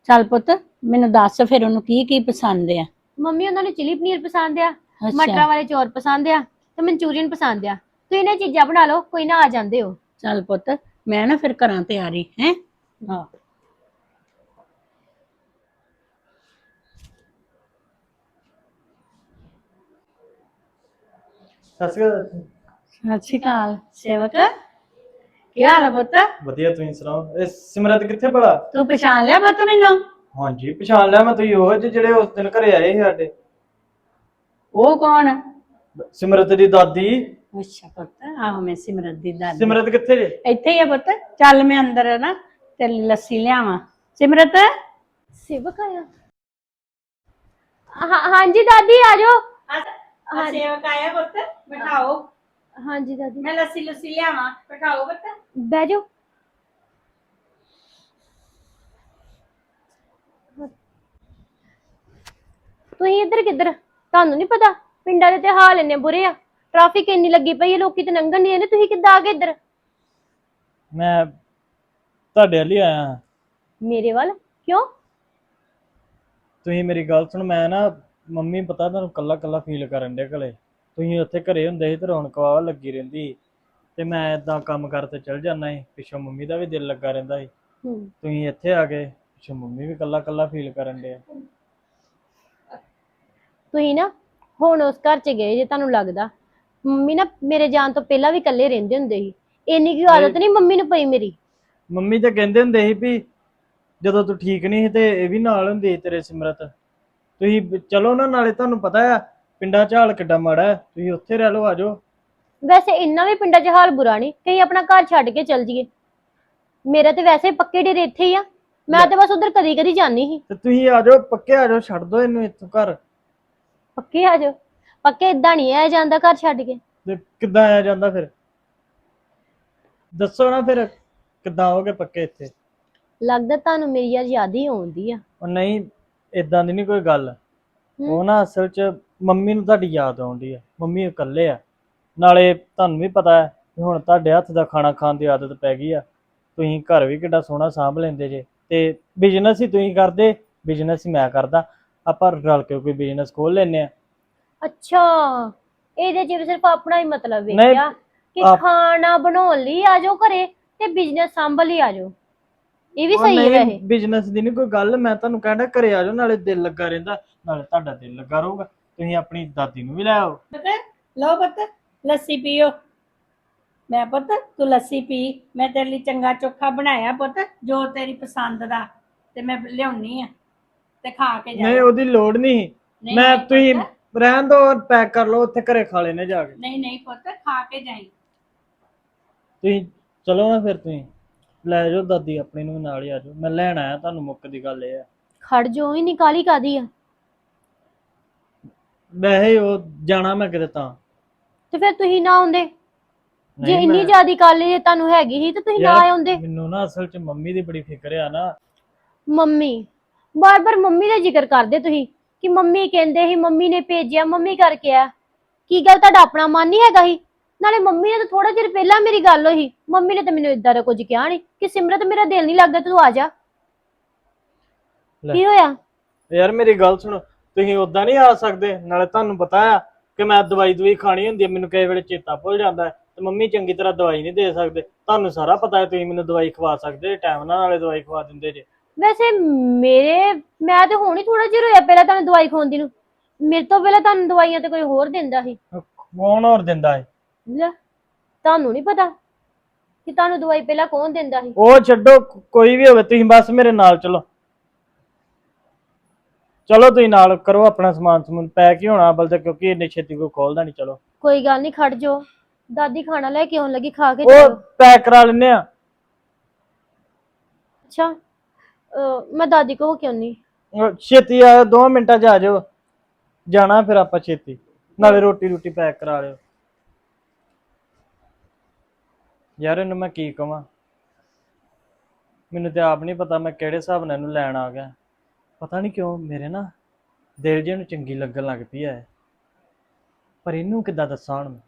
ਚੱਲ ਪੁੱਤ ਮੈਨੂੰ ਦੱਸ ਫਿਰ ਉਹਨੂੰ ਕੀ ਕੀ ਪਸੰਦ ਆ। ਮੰਮੀ ਉਹਨਾਂ ਨੂੰ ਚਿਲੀ ਪਨੀਰ ਪਸੰਦ ਆ ਮਟਰਾਂ ਵਾਲੇ ਚੌਰ ਪਸੰਦ ਆ ਤੇ ਮਨਚੂਰੀਅਨ ਪਸੰਦ ਆ। ਤੁਸੀਂ ਇਹਨਾਂ ਚੀਜ਼ਾਂ ਬਣਾ ਲਓ ਕੋਈ ਨਾ ਆ ਜਾਂਦੇ ਹੋ ਚੱਲ ਪੁੱਤ ਮੈਂ ਨਾ ਫਿਰ ਕਰਾਂ ਤਿਆਰੀ ਹੈ? ਹਾਂ। ਸਤਿ ਸ਼੍ਰੀ ਅਕਾਲ। ਸਤਿ ਸ਼੍ਰੀ ਅਕਾਲ। ਸੇਵਕ ਕੀ ਹਾਲ ਹੈ ਪੁੱਤ? ਵਧੀਆ ਤੁਸੀਂ ਸੁਣਾਓ? ਇਹ ਸਿਮਰਤ ਕਿੱਥੇ ਭਲਾ? ਤੂੰ ਪਛਾਣ ਲਿਆ ਪੁੱਤ ਮੈਨੂੰ? ਹਾਂਜੀ ਪਛਾਣ ਲਿਆ ਮੈਂ ਤੁਸੀਂ ਉਹ ਜਿਹੇ ਜਿਹੜੇ ਉਸ ਦਿਨ ਘਰੇ ਆਏ ਸੀ ਸਾਡੇ। ਉਹ ਕੌਣ? ਸਿਮਰਤ ਦੀ ਦਾਦੀ। ਅੱਛਾ ਪੁੱਤ ਆਹੋ ਮੈਂ ਸਿਮਰਤ ਦੀ ਦਾਦੀ। ਸਿਮਰਤ ਕਿੱਥੇ ਜੇ? ਇੱਥੇ ਹੀ ਆ ਪੁੱਤ ਚੱਲ ਮੈਂ ਅੰਦਰ ਨਾ ਤੇ ਲੱਸੀ ਲਿਆਵਾਂ। ਸਿਮਰਤ? ਸੇਵਕ ਆਇਆ ਹਾਂ ਹਾਂਜੀ ਦਾਦੀ ਆ ਜਾਓ। ਆ ਸੇਵਕ ਆਇਆ ਪੁੱਤ ਬਿਠਾਓ। ਹਾਂਜੀ ਦਾਦੀ। ਮੈਂ ਲੱਸੀ ਲੁੱਸੀ ਲਿਆਵਾਂ ਬਿਠਾਓ ਪੁੱਤ। ਬਹਿ ਜਾਓ। ਤੁਸੀਂ ਇੱਧਰ ਕਿੱਧਰ? ਤੁਹਾਨੂੰ ਨਹੀਂ ਪਤਾ? ਪਿੰਡਾਂ ਦੇ ਤੇ ਹਾਲ ਇੰਨੇ ਬੁਰੇ ਆ। ਟ੍ਰੈਫਿਕ ਇੰਨੀ ਲੱਗੀ ਪਈ ਹੈ ਲੋਕੀ ਤੇ ਲੰਘਣ ਨਹੀਂ ਨੇ ਤੁਸੀਂ ਕਿੱਦਾਂ ਆ ਗਏ ਇੱਧਰ? ਮੈਂ ਤੁਹਾਡੇ ਹੀ ਆਇਆ ਹਾਂ। ਮੇਰੇ ਵੱਲ? ਕਿਉਂ? ਤੁਸੀਂ ਮੇਰੀ ਗੱਲ ਸੁਣ ਮੈਂ ਨਾ ਮੰਮੀ ਪਤਾ ਤੁਹਾਨੂੰ ਕੱਲਾ ਕੱਲਾ ਫੀਲ ਕਰਨ ਦੇ ਘਲੇ ਤੁਸੀਂ ਉੱਥੇ ਘਰੇ ਹੁੰਦੇ ਸੀ ਤੇ ਰੌਣਕ ਵਾਵਾ ਲੱਗੀ ਰਹਿੰਦੀ ਸੀ। ਤੇ ਮੈਂ ਇਦਾਂ ਕੰਮ ਕਰਤੇ ਚਲ ਜਾਂਦਾ ਸੀ ਪਿੱਛੋਂ ਮੰਮੀ ਦਾ ਵੀ ਦਿਲ ਲੱਗਾ ਰਹਿੰਦਾ ਸੀ। ਹੂੰ। ਤੁਸੀਂ ਇੱਥੇ ਆ ਗਏ ਪਿੱਛੋਂ ਮੰਮੀ ਵੀ ਕੱਲਾ ਕੱਲਾ ਫੀਲ ਕਰਨ ਦੇ ਤੁਸੀਂ ਨਾ ਹੁਣ ਉਸ ਘਰ ਚ ਗਏ ਜੇ ਤੁਹਾਨੂੰ ਲੱਗਦਾ। ਮੰਮੀ ਨਾ ਮੇਰੇ ਜਾਣ ਤੋਂ ਪਹਿਲਾਂ ਵੀ ਇਕੱਲੇ ਰਹਿੰਦੇ ਹੁੰਦੇ ਸੀ। ਇੰਨੀ ਕੀ ਆਦਤ ਨਹੀਂ। ਮੰਮੀ ਨੂੰ ਪਈ ਮੇਰੀ। ਮੰਮੀ ਤਾਂ ਕਹਿੰਦੇ ਹੁੰਦੇ ਸੀ ਵੀ ਜਦੋਂ ਤੂੰ ਠੀਕ ਨਹੀਂ ਸੀ ਤੇ ਇਹ ਵੀ ਨਾਲ ਹੁੰਦੀ ਸੀ ਤੇਰੇ ਸਿਮਰਤ। ਤੁਸੀਂ ਚਲੋ ਨਾ ਨਾਲੇ ਤੁਹਾਨੂੰ ਪਤਾ ਆ ਪਿੰਡਾਂ ਹਾਲ ਕਿੱਡਾ ਮਾੜਾ ਹੈ। ਤੁਸੀਂ ਉੱਥੇ ਰਹਿ ਲਓ ਆਜੋ ਵੈਸੇ ਇੰਨਾ ਵੀ ਪਿੰਡਾਂ 'ਚ ਹਾਲ ਬੁਰਾ ਨਹੀਂ। ਕਹੀਂ ਆਪਣਾ ਘਰ ਛੱਡ ਕੇ ਚੱਲ ਜੀਏ ਮੇਰਾ ਤੇ ਵੈਸੇ ਪੱਕੇ ਡੇਰੇ ਇੱਥੇ ਹੀ ਆ। ਮੈਂ ਤੇ ਬਸ ਉਧਰ ਕਦੀ ਕਦੀ ਜਾਂਦੀ ਸੀ। ਤੇ ਤੁਸੀਂ ਆਜੋ ਪੱਕੇ ਆਜੋ ਛੱਡ ਦੋ ਇਹਨੂੰ ਇੱਥੋਂ ਘਰ। ਪੱਕੇ ਆ ਜਾਓ। ਪੱਕੇ ਇਦਾਂ ਨਹੀਂ ਆਇਆ ਜਾਂਦਾ ਘਰ ਛੱਡ ਕੇ। ਤੇ ਕਿੱਦਾਂ ਆਇਆ ਜਾਂਦਾ ਫਿਰ? ਦੱਸੋ ਨਾ ਫਿਰ ਕਿੱਦਾਂ ਆਓਗੇ ਪੱਕੇ ਇੱਥੇ? ਲੱਗਦਾ ਤੁਹਾਨੂੰ ਮੇਰੀ ਯਾਰ ਯਾਦ ਹੀ ਆਉਂਦੀ ਆ। ਉਹ ਨਹੀਂ ਇਦਾਂ ਦੀ ਨਹੀਂ ਕੋਈ ਗੱਲ। ਉਹ ਨਾ ਅਸਲ 'ਚ ਮੰਮੀ ਨੂੰ ਤੁਹਾਡੀ ਯਾਦ ਆਉਂਦੀ ਆ। ਮੰਮੀ ਇਕੱਲੇ ਆ। ਨਾਲੇ ਤੁਹਾਨੂੰ ਵੀ ਪਤਾ ਹੈ ਕਿ ਹੁਣ ਤੁਹਾਡੇ ਹੱਥ ਦਾ ਖਾਣਾ ਖਾਣ ਦੀ ਆਦਤ ਪੈ ਗਈ ਆ। ਤੁਸੀਂ ਘਰ ਵੀ ਕਿੱਡਾ ਸੋਹਣਾ ਸਾਂਭ ਲੈਂਦੇ ਜੇ। ਤੇ ਬਿਜ਼ਨਸ ਹੀ ਤੁਸੀਂ ਕਰਦੇ ਬਿਜ਼ਨਸ ਹੀ ਮੈਂ ਕਰਦਾ। ਆਪਾਂ ਰਲ ਕੇ ਕੋਈ ਬਿਜ਼ਨਸ ਖੋਲ ਲੈਨੇ ਆ। ਅੱਛਾ ਇਹਦੇ 'ਚ ਵੀ ਸਿਰਫ ਆਪਣਾ ਹੀ ਮਤਲਬ ਨਹੀਂ, ਵੇਖਿਆ ਕਿ ਆਪ- ਖਾਣਾ ਬਣਾਉਣ ਲਈ ਆ ਜਾਓ ਘਰੇ ਤੇ ਬਿਜ਼ਨਸ ਸੰਭਲ ਹੀ ਆ ਜਾਓ। ਇਹ ਵੀ ਸਹੀ ਹੈ ਵੈਸੇ। ਬਿਜ਼ਨਸ ਦੀ ਨਹੀਂ ਕੋਈ ਗੱਲ ਮੈਂ ਤੁਹਾਨੂੰ ਕਹਿੰਦਾ ਘਰੇ ਆ ਜਾਓ ਨਾਲੇ ਦਿਲ ਲੱਗਾ ਰਹਿੰਦਾ ਨਾਲੇ ਤੁਹਾਡਾ ਦਿਲ ਲੱਗਾ ਰਹੂਗਾ ਤੁਸੀਂ ਆਪਣੀ ਦਾਦੀ ਨੂੰ ਵੀ ਲੈ ਆਓ। ਲਓ ਪੁੱਤ ਲੱਸੀ ਪੀਓ। ਮੈਂ ਪੁੱਤ ਤੂੰ ਲੱਸੀ ਪੀ ਮੈਂ ਤੇਰੇ ਲਈ ਚੰਗਾ ਚੋਖਾ ਬਣਾਇਆ ਪੁੱਤ ਜੋ ਤੇਰੀ ਪਸੰਦ ਦਾ ਤੇ ਮੈਂ ਲਿਆਉਣੀ ਆ ਤੇ ਖਾ ਕੇ ਨਹੀਂ ਜਾ ਉਹਦੀ ਲੋੜ ਨਹੀਂ। ਨਹੀਂ, ਮੈਂ ਨਹੀਂ ਤੁਸੀਂ ਪੁੱਤ, ਰਹਿਣ ਦੋ ਪੈਕ ਕਰ ਲਓ ਉੱਥੇ ਘਰੇ ਖਾ ਲੈਨੇ ਜਾ ਕੇ। ਨਹੀਂ ਨਹੀਂ ਪੁੱਤ ਖਾ ਕੇ ਜਾਈ। ਤੁਸੀਂ ਚਲੋ ਨਾ ਫਿਰ ਤੁਸੀਂ। ਲੈ ਜਾਓ ਦਾਦੀ ਆਪਣੀ ਨੂੰ ਵੀ ਨਾਲ ਹੀ ਆ ਜਾਓ। ਮੈਂ ਲੈਣ ਆਇਆ ਤੁਹਾਨੂੰ ਮੁੱਕ ਦੀ ਗੱਲ ਇਹ ਆ। ਖੜ ਜੋ ਹੀ ਨਿਕਾਲੀ ਕਾਦੀ ਆ। ਵੈਸੇ ਹੀ ਉਹ ਜਾਣਾ ਮੈਂ ਕਿਤੇ ਤਾਂ। ਤੇ ਫਿਰ ਤੁਸੀਂ ਨਾ ਆਉਂਦੇ। ਜੇ ਨਹੀਂ ਇੰਨੀ ਮੈਂ- ਜ਼ਿਆਦੀ ਕਾਲੀ ਤੁਹਾਨੂੰ ਹੈਗੀ ਸੀ ਤੇ ਤੁਸੀਂ ਨਾ ਯਾਰ, ਆਉਂਦੇ। ਮੈਨੂੰ ਨਾ ਅਸਲ 'ਚ ਮੰਮੀ ਦੀ ਬੜੀ ਫਿਕਰ ਆ ਨਾ। ਮੰਮੀ ਬਾਰ-ਬਾਰ ਮੰਮੀ ਦਾ ਜ਼ਿਕਰ ਕਰਦੇ ਤੁਸੀਂ। ਕਿ ਮੰਮੀ ਕਹਿੰਦੇ ਸੀ ਮੰਮੀ ਨੇ ਭੇਜਿਆ ਮੰਮੀ ਕਰਕੇ ਆ। ਕੀ ਗੱਲ ਤੁਹਾਡਾ ਆਪਣਾ ਮਨ ਨਹੀਂ ਹੈਗਾ ਹੀ ਨਾਲੇ ਮੰਮੀ ਨੇ ਤਾਂ ਥੋੜਾ ਚਿਰ ਪਹਿਲਾਂ ਮੇਰੀ ਗੱਲ ਹੋਈ। ਮੰਮੀ ਨੇ ਤਾਂ ਮੈਨੂੰ ਇਦਾਂ ਦਾ ਕੁਝ ਕਿਹਾ ਨਹੀਂ ਕਿ ਸਿਮਰਤ ਮੇਰਾ ਦਿਲ ਨਹੀਂ ਲੱਗਦਾ ਤੂੰ ਆ ਜਾ। ਲੈ। ਕੀ ਹੋਇਆ? ਯਾਰ ਮੇਰੀ ਗੱਲ ਸੁਣੋ ਤੁਸੀਂ ਉਦਾਂ ਨਹੀਂ ਆ ਸਕਦੇ। ਨਾਲੇ ਤੁਹਾਨੂੰ ਪਤਾ ਆ ਕਿ ਮੈਂ ਦਵਾਈ ਦਵਾਈ ਖਾਣੀ ਹੁੰਦੀ ਹੈ ਮੈਨੂੰ ਕਈ ਵੇਲੇ ਚੇਤਾ ਭੁੱਲ ਜਾਂਦਾ ਹੈ। ਤੇ ਮੰਮੀ ਚੰਗੀ ਤਰ੍ਹਾਂ ਦਵਾਈ ਨਹੀਂ ਦੇ ਸਕਦੇ। ਤੁਹਾਨੂੰ ਸਾਰਾ ਪਤਾ ਹੈ ਤੁਸੀਂ ਮੈਨੂੰ ਦਵਾਈ ਖਵਾ ਸਕਦੇ ਟਾਈਮ ਨਾਲ ਨਾਲੇ ਦਵਾਈ ਖਵਾ ਦਿੰਦੇ ਜੇ। ਵੈਸੇ ਮੇਰੇ ਮੈਂ ਤੇ ਹੁਣ ਹੀ ਥੋੜਾ ਚਿਰ ਹੋਇਆ ਪਹਿਲਾਂ ਤੁਹਾਨੂੰ ਦਵਾਈ ਖਵਾਉਂਦੀ ਨੂੰ। ਮੇਰੇ ਤੋਂ ਪਹਿਲਾਂ ਤੁਹਾਨੂੰ ਦਵਾਈਆਂ ਤੇ ਕੋਈ ਹੋਰ ਦਿੰਦਾ ਸੀ। ਕੌਣ ਹੋਰ ਦਿੰਦਾ ਹੈ ਲੈ ਤੁਹਾਨੂੰ ਨਹੀਂ ਪਤਾ ਕਿ ਤੁਹਾਨੂੰ ਦਵਾਈ ਪਹਿਲਾਂ ਕੌਣ ਦਿੰਦਾ ਸੀ। ਉਹ ਛੱਡੋ ਕ- ਕੋਈ ਵੀ ਹੋਵੇ ਤੁਸੀਂ ਬਸ ਮੇਰੇ ਨਾਲ ਚਲੋ। ਚਲੋ ਤੁਸੀਂ ਨਾਲ ਕਰੋ ਆਪਣਾ ਸਮਾਨ ਸਮੂਨ ਪੈਕ ਹੀ ਹੋਣਾ ਬਲ ਤੇ ਕਿਉਂਕਿ ਇੰਨੀ ਛੇਤੀ ਕੋਈ ਖੋਲਦਾ ਨਹੀਂ ਚਲੋ। ਕੋਈ ਗੱਲ ਨਹੀਂ ਖੜ ਜੋ ਦਾਦੀ ਖਾਣਾ ਲੈ ਕੇ ਆਉਣ ਲੱਗੀ ਖਾ ਕੇ ਉਹ ਪੈਕ ਕਰਾ ਲੈਨੇ ਆ। ਅੱਛਾ। ਅਹ ਮੈਂ ਦਾਦੀ ਕੋ ਹੋ ਕੇ ਆਉਣੀ ਅਹ ਛੇਤੀ ਆ 2 ਮਿੰਟਾਂ 'ਚ ਆ ਜਾਓ ਜਾਣਾ ਫਿਰ ਆਪਾਂ ਛੇਤੀ। ਨਾਲੇ ਰੋਟੀ ਰੋਟੀ ਪੈਕ ਕਰਾ ਲਿਓ। ਯਾਰ ਇਹਨੂੰ ਮੈਂ ਕੀ ਕਵਾਂ? ਮੈਨੂੰ ਤੇ ਆਪ ਨਹੀਂ ਪਤਾ ਮੈਂ ਕਿਹੜੇ ਹਿਸਾਬ ਨਾਲ ਇਹਨੂੰ ਲੈਣ ਆ ਗਿਆ। ਪਤਾ ਨਹੀਂ ਕਿਉਂ ਮੇਰੇ ਨਾ ਦਿਲ ਜੇ ਨੂੰ ਚੰਗੀ ਲੱਗਣ ਲੱਗ ਪਈ ਐ ਪਰ ਇਹਨੂੰ ਕਿੱਦਾਂ ਦੱਸਾਂ ਹੁਣ ਮੈਂ?